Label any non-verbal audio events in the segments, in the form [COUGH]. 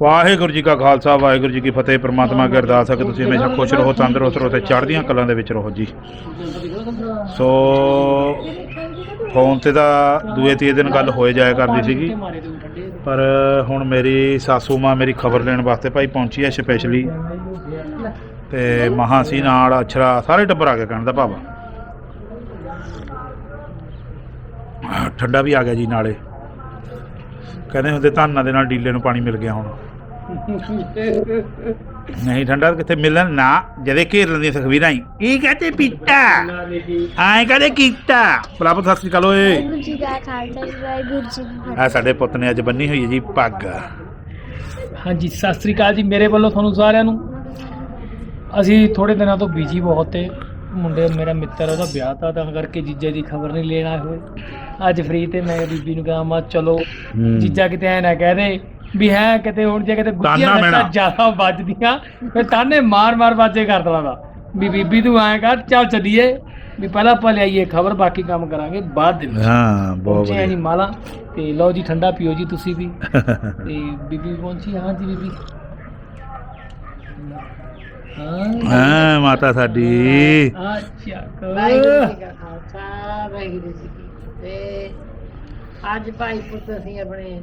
ਵਾਹਿਗੁਰੂ ਜੀ ਕਾ ਖਾਲਸਾ, ਵਾਹਿਗੁਰੂ ਜੀ ਕੀ ਫਤਿਹ। ਪ੍ਰਮਾਤਮਾ ਕੀ ਅਰਦਾਸ ਹੈ ਕਿ ਤੁਸੀਂ ਹਮੇਸ਼ਾ ਖੁਸ਼ ਰਹੋ, ਤੰਦਰੁਸਤ ਰਹੋ ਤੇ ਚੜ੍ਹਦੀਆਂ ਕਲਾਂ ਦੇ ਵਿੱਚ ਰਹੋ ਜੀ। ਸੋ, ਫੋਨ ਤੇ ਤਾਂ ਦੂਏ ਤੀਏ ਦਿਨ ਗੱਲ ਹੋਏ ਜਾਇਆ ਕਰਦੀ ਸੀਗੀ, ਪਰ ਹੁਣ ਮੇਰੀ ਸਾਸੂ ਮਾਂ ਮੇਰੀ ਖਬਰ ਲੈਣ ਵਾਸਤੇ ਭਾਈ ਪਹੁੰਚੀ ਹੈ ਸਪੈਸ਼ਲੀ। ਤੇ ਮਹਾਂ ਸੀ ਨਾਲ ਅਛਰਾ ਸਾਰੇ ਟੱਬਰ ਆ ਕੇ ਕਹਿਣ ਦਾ ਭਾਵ। ਠੰਡਾ ਵੀ ਆ ਗਿਆ ਜੀ ਨਾਲੇ। ਕਹਿੰਦੇ ਹੁੰਦੇ ਧਾਨਾਂ ਦੇ ਨਾਲ ਡੀਲੇ ਨੂੰ ਪਾਣੀ ਮਿਲ ਗਿਆ ਹੁਣ। ਨਹੀਂ ਠੰਡਾ ਕਿੱਥੇ ਮਿਲਣ? ਨਾ ਜਦੇ ਘੇਰ ਲੈਂਦੀਆਂ ਤਸਵੀਰਾਂ ਹੀ ਕੀ ਕਹਤੇ ਪੀਤਾ? ਆਏ ਕਹਦੇ ਕੀਤਾ? ਪ੍ਰਭ ਸਤਿ ਸ੍ਰੀ ਅਕਾਲ ਓਏ। ਵਾਹਿਗੁਰੂ ਜੀ ਕਾ ਖਾਲਸਾ ਜੀ, ਵਾਹਿਗੁਰੂ ਜੀ ਕੀ ਫਤਿਹ। ਆ ਸਾਡੇ ਪੁੱਤ ਨੇ ਅੱਜ ਬੰਨੀ ਹੋਈ ਹੈ ਜੀ ਪੱਗ। ਹਾਂਜੀ ਸਤਿ ਸ੍ਰੀ ਅਕਾਲ ਜੀ ਮੇਰੇ ਵੱਲੋਂ ਤੁਹਾਨੂੰ ਸਾਰਿਆਂ ਨੂੰ। ਅਸੀਂ ਥੋੜੇ ਦਿਨਾਂ ਤੋਂ ਬਿਜ਼ੀ ਬਹੁਤ ਤੇ ਮੁੰਡੇ ਮੇਰਾ ਮਿੱਤਰ ਉਹਦਾ ਵਿਆਹ ਤਾਂ ਤਾਂ ਕਰਕੇ ਜੀਜਾ ਦੀ ਖਬਰ ਨਹੀਂ ਲੈਣ ਆਏ ਹੋਏ। ਅੱਜ ਫ੍ਰੀ ਤੇ ਮੈਂ ਬੀਬੀ ਨੂੰ ਕਹਾਂ ਮਾ ਚਲੋ ਹੂੰ। ਜੀਜਾ ਕਿਤੇ ਐ ਨਾ ਕਹਿ ਦੇ ਵੀ ਹੈ ਕਿਤੇ ਹੁਣ ਜੇ ਕਿਤੇ ਤਾਨਾ ਮਿਹਣਾ। ਜ਼ਿਆਦਾ ਵੱਜਦੀਆਂ ਫਿਰ ਤਾਨੇ ਮਾਰ ਮਾਰ ਬਾਜੇ ਕਰ ਦਵਾਂਗਾ ਵੀ ਬੀਬੀ ਤੂੰ ਐਂ ਕਰ ਚੱਲ ਚੱਲੀਏ। ਵੀ ਪਹਿਲਾਂ ਆਪਾਂ ਲਿਆਈਏ ਖਬਰ ਬਾਕੀ ਕੰਮ ਕਰਾਂਗੇ ਬਾਅਦ ਦੇ ਵਿੱਚ। ਹਾਂ ਬਹੁਤ ਪਹੁੰਚੇ ਆ ਜੀ ਵਧੀਆ ਮਾਲਾ ਤੇ ਲਓ ਜੀ ਠੰਡਾ ਪੀਓ ਜੀ ਤੁਸੀਂ ਵੀ। [LAUGHS] ਤੇ ਬੀਬੀ ਪਹੁੰਚੀ ਹਾਂ ਜੀ ਬੀਬੀ। ਹਾਂ। ਹਾਂ ਮਾਤਾ ਸਾਡੀ। ਅੱਛਾ। ਵਾਹਿਗੁਰੂ ਜੀ ਕਾ ਖਾਲਸਾ ਵਾਹਿਗੁਰੂ ਜੀ ਕੀ ਫਤਿਹ ਅੱਜ ਭਾਈ ਪੁੱਤ ਅਸੀਂ ਆਪਣੇ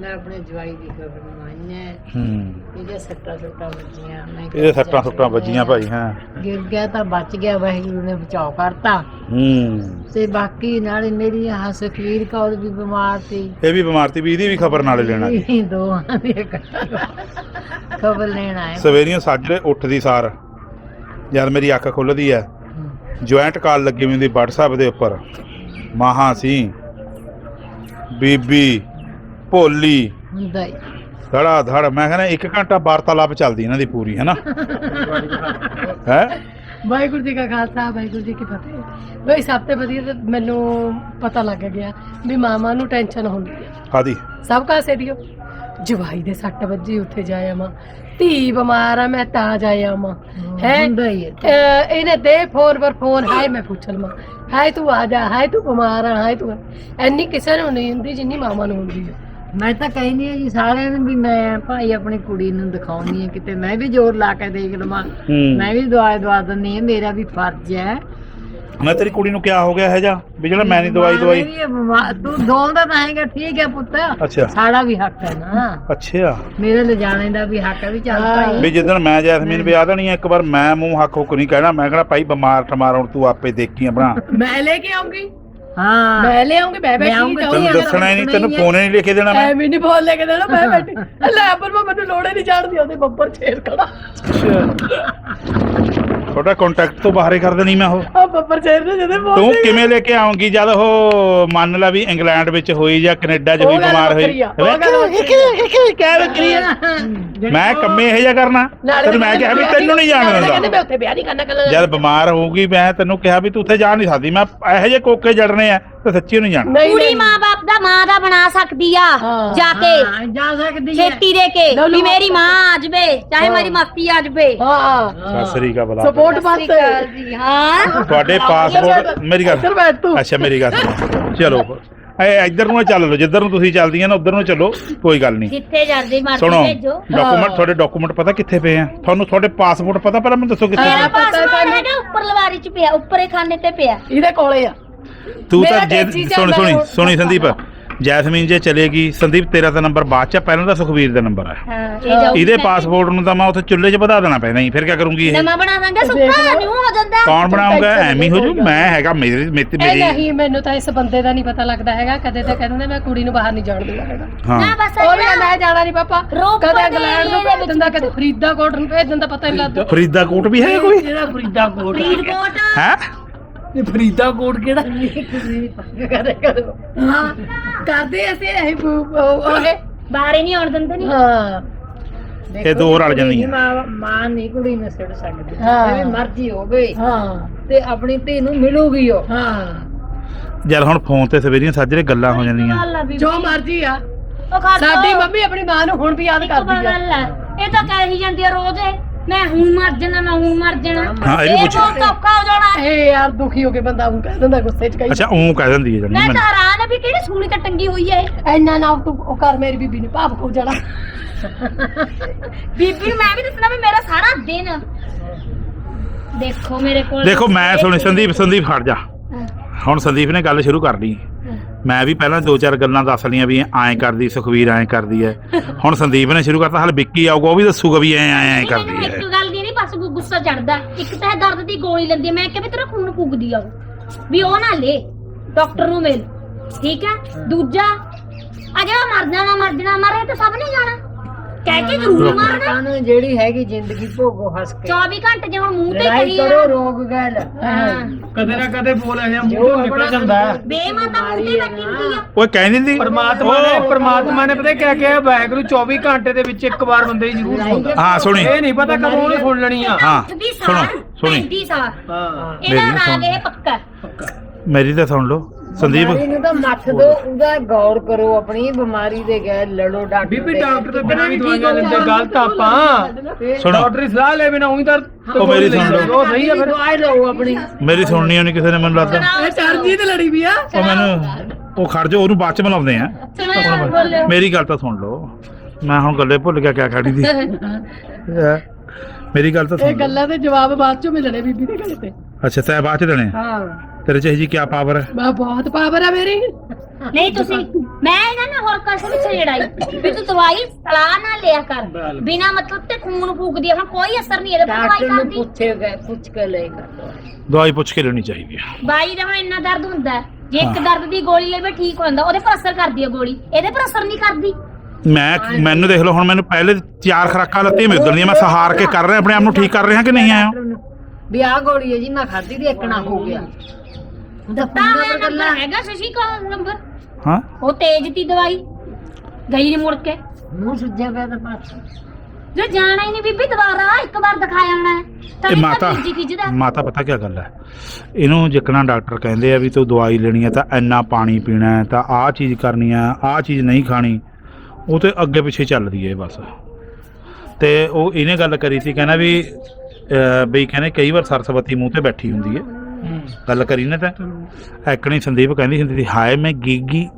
ਮੈਂ ਆਪਣੇ ਜਵਾਈ ਦੀ ਖਬਰ ਮੰਨਾਈਆਂ ਹੂੰ। ਇਹਦੇ ਸੱਟਾਂ ਸੁੱਟਾਂ ਵੱਜੀਆਂ ਮੈਂ ਇਹਦੇ ਸੱਟਾਂ ਸੁੱਟਾਂ ਵੱਜੀਆਂ ਭਾਈ ਹਾਂ। ਗਿਰ ਗਿਆ ਤਾਂ ਬਚ ਗਿਆ ਵਾਹਿਗੁਰੂ ਨੇ ਬਚਾਓ ਕਰਤਾ। ਹੂੰ। ਤੇ ਬਾਕੀ ਨਾਲੇ ਮੇਰੀ ਆਹ ਸੁਖਵੀਰ ਕੌਰ ਵੀ ਬਿਮਾਰ ਸੀ। ਇਹ ਵੀ ਬਿਮਾਰ ਤੀ ਵੀ ਇਹਦੀ ਵੀ ਖਬਰ ਨਾਲੇ ਲੈਣਾ ਜੀ ਦੋਹਾਂ ਦੀ ਖਬਰ ਲੈਣ ਆਏ। ਸਵੇਰੀਆਂ ਸਾਜਰੇ ਉੱਠਦੀ ਸਾਰ। ਯਾਰ ਮੇਰੀ ਅੱਖ ਖੁੱਲਦੀ ਐ ਜੁਆਇੰਟ ਕਾਲ ਲੱਗੀ ਹੁੰਦੀ WhatsApp ਦੇ ਉੱਪਰ। ਮਹਾ ਸੀ ਬੀਬੀ ਭੋਲੀ ਹੁੰਦਾ ਹੀ ਧੜਾ ਧੜ ਮੈਂ ਕਹਿੰਦਾ 1 ਘੰਟਾ ਵਾਰਤਾਲਾਪ ਚੱਲਦੀ ਇਹਨਾਂ ਦੀ ਪੂਰੀ ਹੈ ਨਾ ਹੈ? ਵਾਹਿਗੁਰੂ ਜੀ ਕਾ ਖਾਲਸਾ ਵਾਹਿਗੁਰੂ ਜੀ ਕੀ ਫਤਿਹ। ਬਈ ਸਭ ਤੋਂ ਵਧੀਆ ਤਾਂ ਮੈਨੂੰ ਪਤਾ ਲੱਗ ਗਿਆ ਵੀ ਮਾਮਾ ਨੂੰ ਟੈਨਸ਼ਨ ਹੁੰਦੀ ਹੈ ਕਾਦੀ ਸਭ ਕਾਸੇ ਦਿਓ ਜਵਾਈ ਦੇ ਸੱਟ ਵੱਜੀ ਉੱਥੇ ਜਾਇਆ ਮਾਂ ਧੀ ਬਿਮਾਰ ਆ ਮੈਂ ਤਾਂ ਜਾਇਆ ਮਾਂ ਹੈ ਹੁੰਦਾ ਹੀ ਹੈ ਇਹਨੇ ਦੇ ਫੋਨ ਪਰ ਫੋਨ ਹਾਏ ਮੈਂ ਪੁੱਛਲ ਮਾਂ ਹਾਏ ਤੂੰ ਆ ਜਾ ਹਾਏ ਤੂੰ ਬਿਮਾਰ ਆ ਹਾਏ ਤੂੰ। ਇੰਨੀ ਕਿਸੇ ਨੂੰ ਨਹੀਂ ਹੁੰਦੀ ਜਿੰਨੀ ਮਾਮਾ ਨੂੰ ਹੁੰਦੀ ਹੈ ਮੈਂ ਤਾਂ ਕਹਿੰਦੀ ਆ ਜੀ ਸਾਰਿਆਂ ਨੂੰ ਵੀ ਮੈਂ ਭਾਈ ਆਪਣੀ ਕੁੜੀ ਨੂੰ ਦਿਖਾਉਣੀ ਆ ਕਿਤੇ। ਮੈਂ ਵੀ ਜ਼ੋਰ ਲਾ ਕੇ ਦੇਖ ਲਵਾਂ। ਮੈਂ ਵੀ ਦਵਾਈ ਦਵਾ ਦਿੰਦੀ ਆ ਮੇਰਾ ਵੀ ਫਰਜ਼ ਹੈ ਮੈਂ ਤੇਰੀ ਕੁੜੀ ਨੂੰ ਕਿਆ ਹੋ ਗਿਆ ਹੈ ਜਾ ਵੀ ਜਿਹੜਾ ਮੈਂ ਨਹੀਂ ਦਵਾਈ ਦਵਾਈ। ਮੇਰੀ ਇਹ ਬਿਮਾ- ਤੂੰ ਦੋਲਦਾ ਤਾਂ ਹੈਗਾ ਠੀਕ ਹੈ ਪੁੱਤ। ਅੱਛਾ। ਸਾਡਾ ਵੀ ਹੱਕ ਹੈ ਨਾ। ਅੱਛਾ। ਮੇਰੇ ਲਿਜਾਣੇ ਦਾ ਵੀ ਹੱਕ ਹੈ ਵੀ ਚੱਲ। ਭਾਈ। ਵੀ ਜਿੱਦਣ ਮੈਂ ਜੈਸਮੀਨ ਵਿਆਹ ਦੇਣੀ ਆ ਇੱਕ ਵਾਰ ਮੈਂ ਮੂੰਹ ਹੱਕ ਹੁੱਕ ਨਹੀਂ ਕਹਿਣਾ ਮੈਂ ਕਹਿਣਾ ਭਾਈ ਬਿਮਾਰ ਠਮਾਰ ਹੁਣ ਤੂੰ ਆਪੇ ਦੇਖੀ ਆਪਣਾ ਮੈਂ ਲੈ ਕੇ ਆਉਂਗੀ। ਹਾਂ। ਮੈਂ ਲੈ ਆਉਂਗੀ ਮੈਂ ਬੈਠੀ ਲਿਆਉਂਗੀ, ਜਾਊਂਗੀ। ਤੈਨੂੰ ਅਗਰ ਦੱਸਣਾ ਹੀ ਨਹੀਂ ਤੈਨੂੰ ਫੋਨ ਹੀ ਨਹੀਂ ਲਿਖ ਕੇ ਦੇਣਾ ਮੈਂ। ਐਵੇਂ ਨਹੀਂ ਬੋਲ ਲੈ ਕੇ ਦੇਣਾ ਮੈਂ ਬੈਠੀ। ਲੈ ਪਰ ਮੈਂ ਮੈਨੂੰ ਲੋੜੇ ਨਹੀਂ ਜਾਣਦੀ ਉਹਦੇ ਬੱਬਰ ਛੇੜ ਖੜਾ ਤੁਹਾਡਾ ਕੰਟੈਕਟ ਤੋਂ ਬਾਹਰ ਹੀ ਕਰ ਦੇਣੀ ਮੈਂ ਉਹ। ਬੱਬਰ ਛੇੜ ਨੇ ਜਦੇ ਬੋਲ ਤੂੰ ਕਿਵੇਂ ਲੈ ਕੇ ਆਉਂਗੀ ਜਦ ਉਹ ਮੰਨ ਲਾ ਵੀ ਇੰਗਲੈਂਡ ਵਿੱਚ ਹੋਈ ਜਾਂ ਕੈਨੇਡਾ 'ਚ ਵੀ ਗੱਲ ਬਿਮਾਰ ਹੋਈ? ਵੱਖਰੀ ਆ, ਉਹ ਗੱਲ ਵੱਖਰੀ ਕਿਆ ਵੱਖਰੀ ਆ। ਮੈਂ ਕੰਮੇ ਇਹ ਜਿਹਾ ਕਰਨਾ। ਤੈਨੂੰ ਮੈਂ ਕਿਹਾ ਵੀ ਤੈਨੂੰ ਨਹੀਂ ਜਾਣ ਕਹਿੰਦੇ ਦਿੰਦਾ। ਮੈਂ ਉੱਥੇ ਵਿਆਹ ਨਹੀਂ ਕਰਨਾ ਕੱਲ ਜਦ ਬਿਮਾਰ ਹੋਊਗੀ ਮੈਂ ਤੈਨੂੰ ਕਿਹਾ ਵੀ ਤੂੰ ਉੱਥੇ ਜਾ ਨਹੀਂ ਸਕਦੀ। ਮੈਂ ਇਹੋ ਜਿਹੇ ਕੋਕੇ ਜੜਨੇ ਆ। ਤੇ ਸੱਚੀ ਨਹੀਂ ਜਾਣਾ। ਨਹੀਂ ਕੁੜੀ ਮਾਂ-ਬਾਪ ਦਾ ਮਾਂ ਦਾ ਬਣਾ ਸਕਦੀ ਆ ਹਾਂ, ਜਾ ਕੇ। ਹਾਂ, ਜਾ ਸਕਦੀ ਹੈ ਛੇਤੀ ਦੇ ਕੇ ਲਓ, ਵੀ ਲਓ। ਮੇਰੀ ਮਾਂ। ਆ ਜਵੇ ਚਾਹੇ ਮੇਰੀ ਮਸਤੀ ਆ ਜਵੇ। ਹਾਂ ਸਤਿ ਸ੍ਰੀ ਅਕਾਲ ਬਲਾ ਸਪੋਰਟ ਵਾਸਤੇ। ਜੀ ਹਾਂ। ਤੁਹਾਡੇ ਪਾਸਪੋਰਟ ਮੇਰੀ ਇੱਧਰ ਗੱਲ ਬੈਠ ਤੂੰ। ਅੱਛਾ ਮੇਰੀ ਗੱਲ ਸੁਣੋ। ਚਲੋ। ਇਹ ਇੱਧਰ ਨੂੰ ਚੱਲ ਲਓ ਜਿੱਧਰ ਨੂੰ ਤੁਸੀਂ ਚੱਲਦੀਆਂ ਨਾ ਉਧਰ ਨੂੰ ਚੱਲੋ ਕੋਈ ਗੱਲ ਨਹੀਂ। ਜਿੱਥੇ ਜਾਂਦੀ ਮਰਜ਼ੀ ਸੁਣੋ ਭੇਜੋ। ਡਾਕੂਮੈਂਟ ਤੁਹਾਡੇ ਡਾਕੂਮੈਂਟ ਪਤਾ ਕਿੱਥੇ ਪਏ ਆ? ਤੁਹਾਨੂੰ ਤੁਹਾਡੇ ਪਾਸਪੋਰਟ ਪਤਾ ਪਹਿਲਾਂ ਮੈਨੂੰ ਦੱਸੋ ਕਿੱਥੇ ਮੇਰਾ ਪਏ ਪਤਾ ਪਾਸਪੋਰਟ ਸਾਨੂੰ। ਹੈਗਾ ਉੱਪਰ ਲਵਾਰੀ ਚ ਪਿਆ ਉੱਪਰੇ ਖਾਨੇ ਤੇ ਪਿਆ। ਇਹਦੇ ਕੋਲੇ ਆ। ਤੂੰ ਮੇਰਾ ਤਾਂ ਜੇ ਟੈਚੀ ਸੁਣ ਚੱਲਦਾ ਸੁਣੀ। ਸੁਣੀ ਸੰਦੀਪ। ਜੈਸਮੀਨ ਜੇ ਚਲੇਗੀ ਸੰਦੀਪ ਤੇਰਾ ਤਾਂ ਨੰਬਰ ਬਾਅਦ ਚ ਆ, ਪਹਿਲਾਂ ਤਾਂ ਸੁਖਵੀਰ ਦਾ ਨੰਬਰ ਹੈ ਹਾਂ ਇਹ ਜਾਊਗੀ ਇਹਦੇ। ਪਾਸਪੋਰਟ ਨੂੰ ਤਾਂ ਮੈਂ ਉੱਥੇ ਚੁੱਲ੍ਹੇ 'ਚ ਵਧਾ ਦੇਣਾ ਪੈਣਾ ਹੀ ਫਿਰ ਕੀ ਕਰੂੰਗੀ ਇਹ? ਨਵਾਂ ਬਣਾ ਦਾਂਗੇ ਸੁੱਕਾ। ਨਿਊ ਹੋ ਜਾਂਦਾ। ਕੌਣ ਬਣਾਉਂਗਾ ਐਵੇਂ ਹੋ ਜੂ। ਮੈਂ ਹੈਗਾ ਮੇਰੀ ਮੇਰੀ ਇਹ ਮੇਰੀ ਨਹੀਂ ਮੈਨੂੰ ਤਾਂ ਇਸ ਬੰਦੇ ਦਾ ਨਹੀਂ ਪਤਾ ਲੱਗਦਾ ਹੈਗਾ। ਕਦੇ ਤਾਂ ਕਹਿੰਦੇ ਮੈਂ ਕੁੜੀ ਨੂੰ ਬਾਹਰ ਨਹੀਂ ਜਾਣ ਦਿੰਦਾ ਹੈਗਾ। ਹਾਂ। ਨਾ ਬਸ ਉਹ ਵੀ ਮੈਂ ਜਾਣਾ ਨਹੀਂ ਪਾਪਾ। ਰੋਪੜ ਕਦੇ ਇੰਗਲੈਂਡ ਨੂੰ ਭੇਜ ਦਿੰਦਾ ਕਦੇ ਫਰੀਦਾਕੋਟ ਨੂੰ ਭੇਜ ਦਿੰਦਾ ਪਤਾ ਨਹੀਂ ਲੱਗਦਾ। ਫਰੀਦਾਕੋਟ ਵੀ ਹੈ ਕੋਈ? ਜਿਹੜਾ ਫਰੀਦਾਕੋਟ ਫਰੀਦਕੋਟ। ਹੈ? ਇਹ ਫਰੀਦਾਕੋਟ ਕਿਹੜਾ? ਹਾਂ ਕਰਦੇ ਅਸੀਂ ਇਹ ਉਹ ਇਹ ਬਾਹਰ ਹੀ ਨਹੀਂ ਆਉਣ ਦਿੰਦੇ ਨਹੀਂ ਹਾਂ। ਇਹ ਦੋ ਰਲ ਜਾਂਦੀਆਂ। ਮਾਂ ਮਾਂ ਨਹੀਂ ਕੁੜੀ ਨੂੰ ਛੱਡ ਸਕਦੀ। ਹਾਂ। ਜਿਵੇਂ ਮਰਜ਼ੀ ਹੋਵੇ ਹਾਂ। ਤੇ ਆਪਣੀ ਧੀ ਨੂੰ ਮਿਲੂਗੀ ਉਹ। ਹਾਂ। ਜਦ ਹੁਣ ਫੋਨ ਤੇ ਸਵੇਰੀਆਂ ਸਾਜਰੇ ਗੱਲਾਂ ਹੋ ਜਾਂਦੀਆਂ। ਗੱਲ ਆ ਬੀਬੀ। ਜੋ ਮਰਜ਼ੀ ਆ। ਉਹ। ਸਾਡੀ ਮੰਮੀ ਆਪਣੀ ਮਾਂ ਨੂੰ ਹੁਣ ਵੀ ਯਾਦ ਕਰਦੀ ਆ। ਇਹ ਤਾਂ ਕਹਿ ਹੀ ਜਾਂਦੀ ਆ ਰੋਜ਼ ਇਹ, ਮੈਂ ਹੂੰ ਮਰ ਜਾਣਾ ਮੈਂ ਹੂੰ ਮਰ ਜਾਣਾ। ਹਾਂ, ਇਹ ਵੀ ਪੁੱਛ- ਬਹੁਤ ਔਖਾ ਹੋ ਜਾਣਾ। ਇਹ ਯਾਰ ਦੁਖੀ ਹੋ ਕੇ ਬੰਦਾ ਉਹ ਕਹਿ ਦਿੰਦਾ ਗੁੱਸੇ ਚ ਕਈ ਅੱਛਾ ਉਹ ਕਹਿ ਦਿੰਦੀ ਹੈ ਜਾਨੀ ਮੈਂ ਮੈਨੂੰ। ਤਾਂ ਹੈਰਾਨ ਆ ਵੀ ਕਿਹੜੀ ਸੂਲੀ ਤੇ ਟੰਗੀ ਹੋਈ ਹੈ ਇਹ। ਇੰਨਾ ਨਾ ਤੂੰ ਉਹ ਕਰ ਮੇਰੀ ਬੀਬੀ ਨੇ ਭਾਵ ਹੋ ਜਾਣਾ। ਬੀਬੀ ਨੂੰ ਮੈਂ ਵੀ ਦੱਸਣਾ ਵੀ ਮੇਰਾ ਸਾਰਾ ਦਿਨ ਦੇਖੋ ਮੇਰੇ ਕੋਲ ਦੇਖੋ ਮੈਂ ਸੁਣੀ ਸੰਦੀਪ ਸੰਦੀਪ ਹਟ ਜਾ। ਹੁਣ ਸੰਦੀਪ ਨੇ ਗੱਲ ਸ਼ੁਰੂ ਕਰ ਲਈ। ਮੈਂ ਵੀ ਪਹਿਲਾਂ ਦੋ ਚਾਰ ਗੱਲਾਂ ਦੱਸ ਲਈਆਂ ਵੀ ਐਂ ਕਰਦੀ ਸੁਖਵੀਰ ਐਂ ਕਰਦੀ ਹੈ ਹੁਣ ਸੰਦੀਪ ਨੇ ਸ਼ੁਰੂ ਕਰਤਾ ਹਾਲੇ ਵਿੱਕੀ ਆਊਗਾ ਉਹ ਵੀ ਦੱਸੂਗਾ ਵੀ ਐਂ ਐਂ ਐਂ ਕਰਦੀ ਇੱਕ ਹੈ ਗੱਲ ਦੀ ਨਹੀਂ ਬਸ ਗੁ- ਗੁੱਸਾ ਚੜਦਾ ਇੱਕ ਤਾਂ ਇਹ ਦਰਦ ਦੀ ਗੋਲੀ ਲੈਂਦੀ ਮੈਂ ਕਿਹਾ ਵੀ ਤੇਰਾ ਖੂਨ ਫੁੱਕਦੀ ਆ ਉਹ। ਵੀ ਉਹ ਨਾ ਲੈ ਡਾਕਟਰ ਨੂੰ ਮਿਲ। ਠੀਕ ਹੈ ਦੂਜਾ ਅਜਾ ਮਰ ਜਾਣਾ ਮਰ ਜਾਣਾ ਮਰੇ ਤਾਂ ਸਭ ਨੇ ਜਾਣਾ। ਕਹਿ ਕੇ ਜ਼ਰੂਰ ਮਾਰਨਾ। ਜਿਹੜੀ ਹੈਗੀ ਜ਼ਿੰਦਗੀ ਭੋਗੋ ਹੱਸ ਕੇ। 24 ਘੰਟੇ ਜੇ ਹੁਣ ਮੂੰਹ ਤੇ ਲੜਾਈ ਕਰੀ ਕਰੋ ਆ ਰੋਗ ਗੈਲ। ਕਦੇ ਨਾ ਕਦੇ ਬੋਲ ਇਹ ਜੋ ਮੂੰਹ ਤੋਂ ਨਿਕਲ ਜਾਂਦਾ ਹੈ। ਬੇਮਾਤਾ ਮੂੰਹ ਤੇ ਬੈਠੀ ਹੁੰਦੀ ਆ। ਓਏ ਕਹਿ ਦਿੰਦੀ? ਪਰਮਾਤਮਾ ਨੇ ਪਰਮਾਤਮਾ ਨੇ ਪਤਾ ਕਿਆ ਕਿਹਾ? ਵਾਹਿਗੁਰੂ 24 ਘੰਟੇ ਦੇ ਵਿੱਚ ਇੱਕ ਵਾਰ ਬੰਦੇ ਦੀ ਜ਼ਰੂਰ ਸੁਣਦਾ। ਹਾਂ ਸੁਣੀ। ਇਹ ਨਹੀਂ ਪਤਾ ਕਦੋਂ ਉਹਨੇ ਸੁਣ ਲੈਣੀ ਆ। ਹਾਂ, ਉੱਠਦੀ ਸੁਣੋ, ਸਾਰ ਸੁਣੀ। 35 ਸਾਲ। ਹਾਂ। ਇਹਦਾ ਰਾਗ। ਇਹ ਪੱਕਾ। ਮੇਰੀ ਤਾਂ ਸੁਣ ਲਓ। ਸੰਦੀਪ। ਬਿਮਾਰੀ ਨੂੰ ਤਾਂ ਮੱਥ ਦੋ ਉਹਦਾ ਗੌਰ ਕਰੋ ਆਪਣੀ ਬਿਮਾਰੀ ਦੇ ਗਏ ਲੜੋ ਡਾਕਟਰ ਬੀਬੀ ਦੇ। ਡਾਕਟਰ ਤੋਂ ਬਿਨਾਂ ਵੀ ਦਵਾਈਆਂ ਲੈਂਦੇ ਗਲਤ ਆਪਾਂ। ਸੁਣੋ। ਡਾਕਟਰ ਦੀ ਸਲਾਹ ਲੈ ਬਿਨਾਂ ਉਹੀ ਤਾਂ ਉਹ ਮੇਰੀ ਸੁਣ ਲਓ। ਉਹ ਸਹੀ ਆ ਫਿਰ। ਦਵਾਈ ਲਓ ਆਪਣੀ। ਮੇਰੀ ਸੁਣਨੀ ਨਹੀਂ ਕਿਸੇ ਨੇ ਮੈਨੂੰ ਲੱਗਦਾ ਇਹ ਚਰਜੀ ਤੇ ਲੜੀ ਵੀ ਆ। ਉਹ ਮੈਨੂੰ ਉਹ ਖੜ ਜਾ ਉਹਨੂੰ ਬਾਅਦ ਚ ਮਿਲਾਉਂਦੇ ਆ। ਮੇਰੀ ਗੱਲ ਤਾਂ ਸੁਣ ਲਓ। ਮੈਂ ਹੁਣ ਗੱਲੇ ਭੁੱਲ ਗਿਆ ਕਿਆ ਖੜੀ ਦੀ ਹੈਂ। ਮੇਰੀ ਗੱਲ ਤਾਂ ਸੁਣ ਇਹ ਲਓ। ਗੱਲਾਂ ਦੇ ਜਵਾਬ ਬਾਅਦ ਚੋਂ ਮਿਲਣੇ ਬੀਬੀ ਦੇ ਘਰੇ ਤੇ। ਅੱਛਾ ਤੈ ਬਾਅਦ ਚ ਦੇਣੇ। ਆ? ਹਾਂ। ਤੇਰੇ ਚ ਇਹ ਜੀ ਕਿਆ ਪਾਵਰ ਹੈ? ਮੈਂ ਬਹੁਤ ਪਾਵਰ ਆ ਮੇਰੀ। ਨਹੀਂ ਤੁਸੀਂ ਮੈਂ ਇਹਨਾਂ ਨੇ ਹੋਰ ਕਿਸੇ ਵਿੱਚ ਲੜਾਈ? ਵੀ ਤੂੰ ਦਵਾਈ ਸਲਾਹ ਨਾਲ ਲਿਆ ਕਰ। ਬਿਨਾ ਮਤਲਬ ਤੇ ਖੂਨ ਫੂਕਦੀ ਆ। ਹੁਣ ਕੋਈ ਅਸਰ ਨਹੀਂ ਇਹਦੇ ਪਰ ਡਾਕਟਰ ਦਵਾਈ ਨੂੰ ਕਰਦੀ ਪੁੱਛੇ ਗਏ ਪੁੱਛ ਕੇ ਲੈ ਕਰ। ਦਵਾਈ ਪੁੱਛ ਕੇ ਲੈਣੀ ਚਾਹੀਦੀ ਹੈ ਬਾਈ ਦਾ ਹੁਣ ਇੰਨਾ ਦਰਦ ਹੁੰਦਾ ਹੈ। ਜੇ ਇੱਕ ਹਾਂ। ਦਰਦ ਦੀ ਗੋਲੀ ਲੈਵੇ ਠੀਕ ਹੋ ਜਾਂਦਾ। ਉਹਦੇ ਪਰ ਅਸਰ ਕਰਦੀ ਹੈ ਗੋਲੀ। ਇਹਦੇ ਪਰ ਅਸਰ ਨਹੀਂ ਕਰਦੀ। ਮੈਂ ਮੈਨੂੰ ਦੇਖ ਲਓ ਹੁਣ ਮੈਨੂੰ ਪਹਿਲੇ ਚਾਰ ਖਰਾਕਾਂ ਲੱਤੀ ਮੈਂ ਉਧਰ ਦੀਆਂ ਮੈਂ ਸਹਾਰ ਕੇ ਕਰ ਰਿਹਾ ਆਪਣੇ ਆਪ ਨੂੰ ਠੀਕ ਕਰ ਰਿਹਾ ਕਿ ਨਹੀਂ ਆਇਆ? ਡਾਕਟਰ ਨੂੰ ਵੀ ਆਹ ਗੋਲੀ ਹੈ ਜੀ ਮੈਂ ਖਾਧੀ ਦੀ ਇੱਕਣਾ ਹੋ ਗਿਆ। ਮੇਰਾ ਨੰਬਰ ਗੱਲਾਂ। ਹੈਗਾ ਸ਼ਸ਼ੀ ਕਾ ਨੰਬਰ। ਹਾਂ? ਉਹ ਤੇਜ ਤੀ ਦਵਾਈ ਗਈ ਨਹੀਂ ਮੁੜ ਕੇ। ਮੂੰਹ ਸੁੱਜਿਆ ਪਿਆ ਤਾਂ ਪਾਸ ਜੇ ਜਾਣਾ ਹੀ ਨਹੀਂ ਬੀਬੀ ਦੁਬਾਰਾ ਇੱਕ ਵਾਰ ਦਿਖਾ ਆਉਣਾ ਤਾਂ ਇਹ ਮਾਤਾ ਮਾਤਾ ਪਤਾ ਕੀ ਗੱਲ ਹੈ? ਇਹਨੂੰ ਜਿੱਕਣਾ ਡਾਕਟਰ ਕਹਿੰਦੇ ਆ ਵੀ ਤੂੰ ਦਵਾਈ ਲੈਣੀ ਹੈ ਤਾਂ ਇੰਨਾ ਪਾਣੀ ਪੀਣਾ ਹੈ ਤਾਂ ਆਹ ਚੀਜ਼ ਕਰਨੀ ਆ ਆਹ ਚੀਜ਼ ਨਹੀਂ ਖਾਣੀ। ਉਹ ਤੇ ਅੱਗੇ ਪਿੱਛੇ ਚੱਲਦੀ ਹੈ ਬਸ। ਤੇ ਉਹ ਇਹਨੇ ਗੱਲ ਕਰੀ ਸੀ ਕਹਿੰਦਾ ਵੀ ਅਹ, ਬਈ ਕਹਿੰਦੇ ਕਈ ਵਾਰ ਸਰਸਵਤੀ ਮੂੰਹ ਤੇ ਬੈਠੀ ਹੁੰਦੀ ਹੈ। ਗੱਲ ਕਰੀ ਨਾ ਤਾਂ। ਐਕਣੀ ਸੰਦੀਪ ਕਹਿੰਦੀ ਹੁੰਦੀ ਸੀ ਹਾਏ ਮੈਂ ਗੀਗੀ।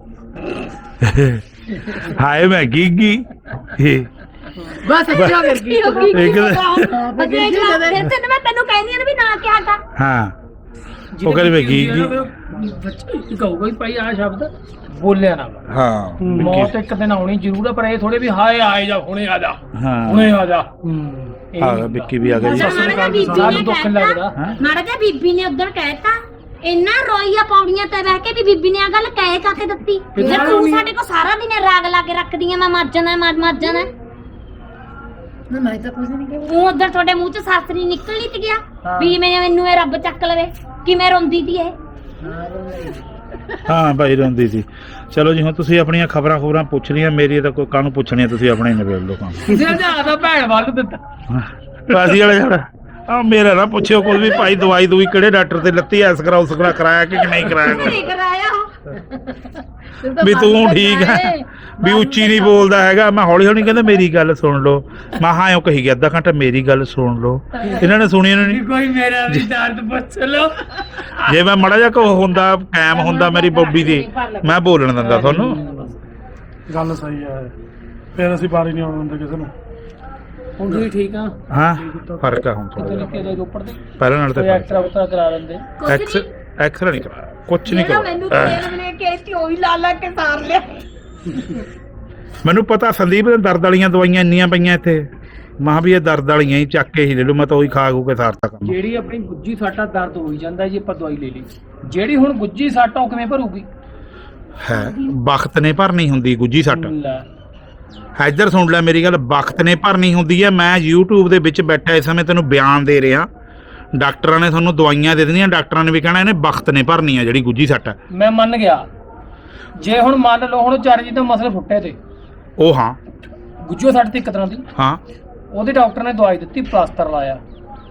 ਹਾਏ ਮੈਂ ਗੀਗੀ। ਬਸ ਅੱਛਾ ਕਰ ਗਈ ਇੱਕ ਅਜੇ ਫਿਰ ਤੇ ਮੈਂ ਤੈਨੂੰ ਕਹਿੰਦੀ ਆ ਨਾ ਵੀ ਨਾ ਕਿਹਾ ਕਰ। ਹਾਂ। ਉਹ ਕਹਿੰਦੀ ਮੈਂ ਗੀਗੀ ਬੱਚਾ ਹੀ ਕਹੂਗਾ ਵੀ ਭਾਈ ਆ ਸ਼ਬਦ ਬੋਲਿਆ ਨਾ। ਹਾਂ। ਮੌਤ ਇੱਕ ਦਿਨ ਆਉਣੀ ਜ਼ਰੂਰ ਆ ਪਰ ਇਹ ਥੋੜੇ ਵੀ ਹਾਏ ਆਏ ਜਾ ਹੁਣੇ ਆ ਜਾ ਹਾਂ। ਹੁਣੇ ਆ ਜਾ। ਆ ਵਿੱਕੀ ਵੀ ਆ ਗਿਆ ਜੀ ਮਾੜਾ ਜਿਹਾ ਬੀਬੀ ਸਾਰਾ ਨੇ ਦੁੱਖ ਕਹਿਤਾ ਲੱਗਦਾ। ਹੈਂ? ਮਾੜਾ ਜਿਹਾ ਬੀਬੀ ਨੇ ਉਧਰ ਕਹਿਤਾ ਇੰਨਾ ਰੋਈਆ ਪੌੜੀਆਂ ਤੇ ਬਹਿ ਕੇ ਵੀ ਬੀਬੀ ਨੇ ਆ ਗੱਲ ਕਹਿ ਕਾਕੇ ਦਿੱਤੀ। ਜੇ ਤੂੰ ਸਾਡੇ ਕੋ ਸਾਰਾ ਦਿਨ ਰਾਗ ਲਾ ਕੇ ਰੱਖਦੀ ਆ ਮੈਂ ਮਰ ਜਾਣਾ ਮੈਂ ਮਰ ਜਾਣਾ। ਨਾ ਮੈਂ ਤਾਂ ਕੁਝ ਨਹੀਂ ਕਿਹਾ ਤੂੰ ਉਧਰ ਤੁਹਾਡੇ ਮੂੰਹ ਚ ਸਾਸਰੀ ਨਿਕਲ ਨਹੀਂ ਤੇ ਗਿਆ? ਵੀ ਮੈਂ ਮੈਨੂੰ ਇਹ ਰੱਬ ਚੱਕ ਲਵੇ? ਕਿਵੇਂ ਰੋਂਦੀ ਤੀ ਇਹ? ਹਾਂ ਰੋਂਦੀ। ਹਾਂ ਭਾਈ ਰੋਂਦੀ ਸੀ। ਚਲੋ ਜੀ ਹੁਣ ਤੁਸੀਂ ਆਪਣੀਆਂ ਖਬਰਾਂ ਖਬਰਾਂ ਪੁੱਛ ਲਈਆਂ ਮੇਰੀ ਤਾਂ ਕੋਈ ਕਾਹਨੂੰ ਪੁੱਛਣੀਆਂ ਤੁਸੀਂ ਆਪਣੇ ਹੀ ਨਿਬੇੜ ਲਓ ਕੰਮ। ਭੈਣ ਵੱਲ ਦਿੱਤਾ। ਬਾਜੀ ਵਾਲਾ ਜਿਹੜਾ ਆ ਮੇਰਾ ਨਾ ਪੁੱਛਿਓ ਕੋਈ ਵੀ ਭਾਈ ਦਵਾਈ ਦੂਈ ਕਿਹੜੇ ਡਾਕਟਰ ਤੇ ਲੱਤੀ ਐਸ ਕਰਾ ਉਸ ਕਰਾ ਕਰਾਇਆ ਕਿ ਨਹੀਂ ਕਰਾਇਆ ਕੋਈ। ਕਰਾਇਆ। ਵੀ ਤੂੰ ਠੀਕ ਹੈ ਵੀ ਉੱਚੀ ਨਹੀਂ ਬੋਲਦਾ ਹੈਗਾ। ਮੈਂ ਹੌਲੀ ਹੌਲੀ ਕਹਿੰਦਾ ਮੇਰੀ ਗੱਲ ਸੁਣ ਲਓ। ਮੈਂ ਹਾਂ ਉਹ ਕਹੀ ਗਿਆ ਅੱਧਾ ਘੰਟਾ ਮੇਰੀ ਗੱਲ ਸੁਣ ਲਓ। ਇਹਨਾਂ ਨੇ ਸੁਣੀ ਨਹੀਂ ਕੋਈ ਮੇਰਾ ਵੀ ਦਰਦ ਪੁੱਛ ਲੋ ਜੇ ਮੈਂ ਮੜਾ ਜਾ ਕੋ ਹੁੰਦਾ ਕਾਇਮ ਹੁੰਦਾ ਮੇਰੀ ਬੋਬੀ ਦੀ ਮੈਂ ਬੋਲਣ ਦਿੰਦਾ ਤੁਹਾਨੂੰ। ਗੱਲ ਸਹੀ ਹੈ। ਫਿਰ ਅਸੀਂ ਬਾਰੀ ਨਹੀਂ ਆਉਣ ਦਿੰਦੇ ਕਿਸੇ ਨੂੰ। ਹੁਣ ਤੁਸੀਂ ਠੀਕ ਆ? ਹਾਂ ਫ਼ਰਕ ਆ ਹੁਣ ਥੋੜਾ ਕਿਤੇ ਜਿਹਾ ਦੇ ਰੋਪੜ ਦੇ? ਪਹਿਲਾਂ ਨਾਲ ਤਾਂ ਕੋਈ ਫ਼ਰਕ ਐਕਟਰ ਉਕਟਰ ਕਰਾ ਲੈਂਦੇ ਐਕਸ ਐਕਸਰਾ ਨਹੀਂ। ਕਰਾਇਆ ਕੁਛ ਨਹੀਂ ਜਿਹੜਾ ਮੈਨੂੰ ਤੇਲ ਨੇ ਕਹਿਤੀ ਉਹ ਵੀ ਲਾ ਲਾ ਕੇ ਸਾਰ ਲਿਆ। ਮੈਨੂੰ ਪਤਾ ਸੰਦੀਪ ਦੇ ਦਰਦ ਵਾਲੀਆਂ ਦਵਾਈਆਂ ਇੰਨੀਆਂ ਪਈਆਂ ਇੱਥੇ। ਮਾਂ ਵੀ ਇਹ ਦਰਦ ਵਾਲੀਆਂ ਹੀ ਚੱਕ ਕੇ ਹੀ ਲੈ ਲਓ ਮੈਂ ਤਾਂ ਉਹੀ ਖਾ ਖੂ ਕੇ ਸਾਰਤਾ ਕੰਮ। ਜਿਹੜੀ ਆਪਣੀ ਗੁੱਜੀ ਸਾਟਾ ਦਰਦ ਹੋਈ ਜਾਂਦਾ ਜੀ ਆਪਾਂ ਦਵਾਈ ਲੈ ਲਈ। ਜਿਹੜੀ ਹੁਣ ਗੁੱਜੀ ਸਾਟਾ ਉਹ ਕਿਵੇਂ ਭਰੂਗੀ? ਹੈ ਵਕਤ ਨੇ ਭਰਨੀ ਹੁੰਦੀ ਗੁੱਜੀ ਸੱਟ। ਲੈ। ਇੱਧਰ ਸੁਣ ਲੈ ਮੇਰੀ ਗੱਲ ਵਕਤ ਨੇ ਭਰਨੀ ਹੁੰਦੀ ਹੈ। ਮੈਂ YouTube ਦੇ ਵਿੱਚ ਬੈਠਾ ਇਸ ਸਮੇਂ ਤੈਨੂੰ ਬਿਆਨ ਦੇ ਰਿਹਾ। ਡਾਕਟਰਾਂ ਨੇ ਤੁਹਾਨੂੰ ਦਵਾਈਆਂ ਦੇ ਦੇਣੀਆਂ ਡਾਕਟਰਾਂ ਨੇ ਵੀ ਕਹਿਣਾ ਇਹਨੇ ਵਕਤ ਨੇ ਭਰਨੀ ਆ ਜਿਹੜੀ ਗੁੱਜੀ ਸੱਟ ਹੈ ਮੈਂ ਮੰਨ ਗਿਆ। ਜੇ ਹੁਣ ਮੰਨ ਲਓ ਹੁਣ ਚਰਜੀ ਤੋਂ ਮਸਲੇ ਫੁੱਟੇ ਤੇ ਉਹ ਹਾਂ। ਗੁੱਜੋ ਸੱਟ ਤੇ ਇੱਕ ਤਰ੍ਹਾਂ ਦੀ। ਹਾਂ। ਉਹਦੇ ਡਾਕਟਰ ਨੇ ਦਵਾਈ ਦਿੱਤੀ ਪਲਾਸਟਰ ਲਾਇਆ।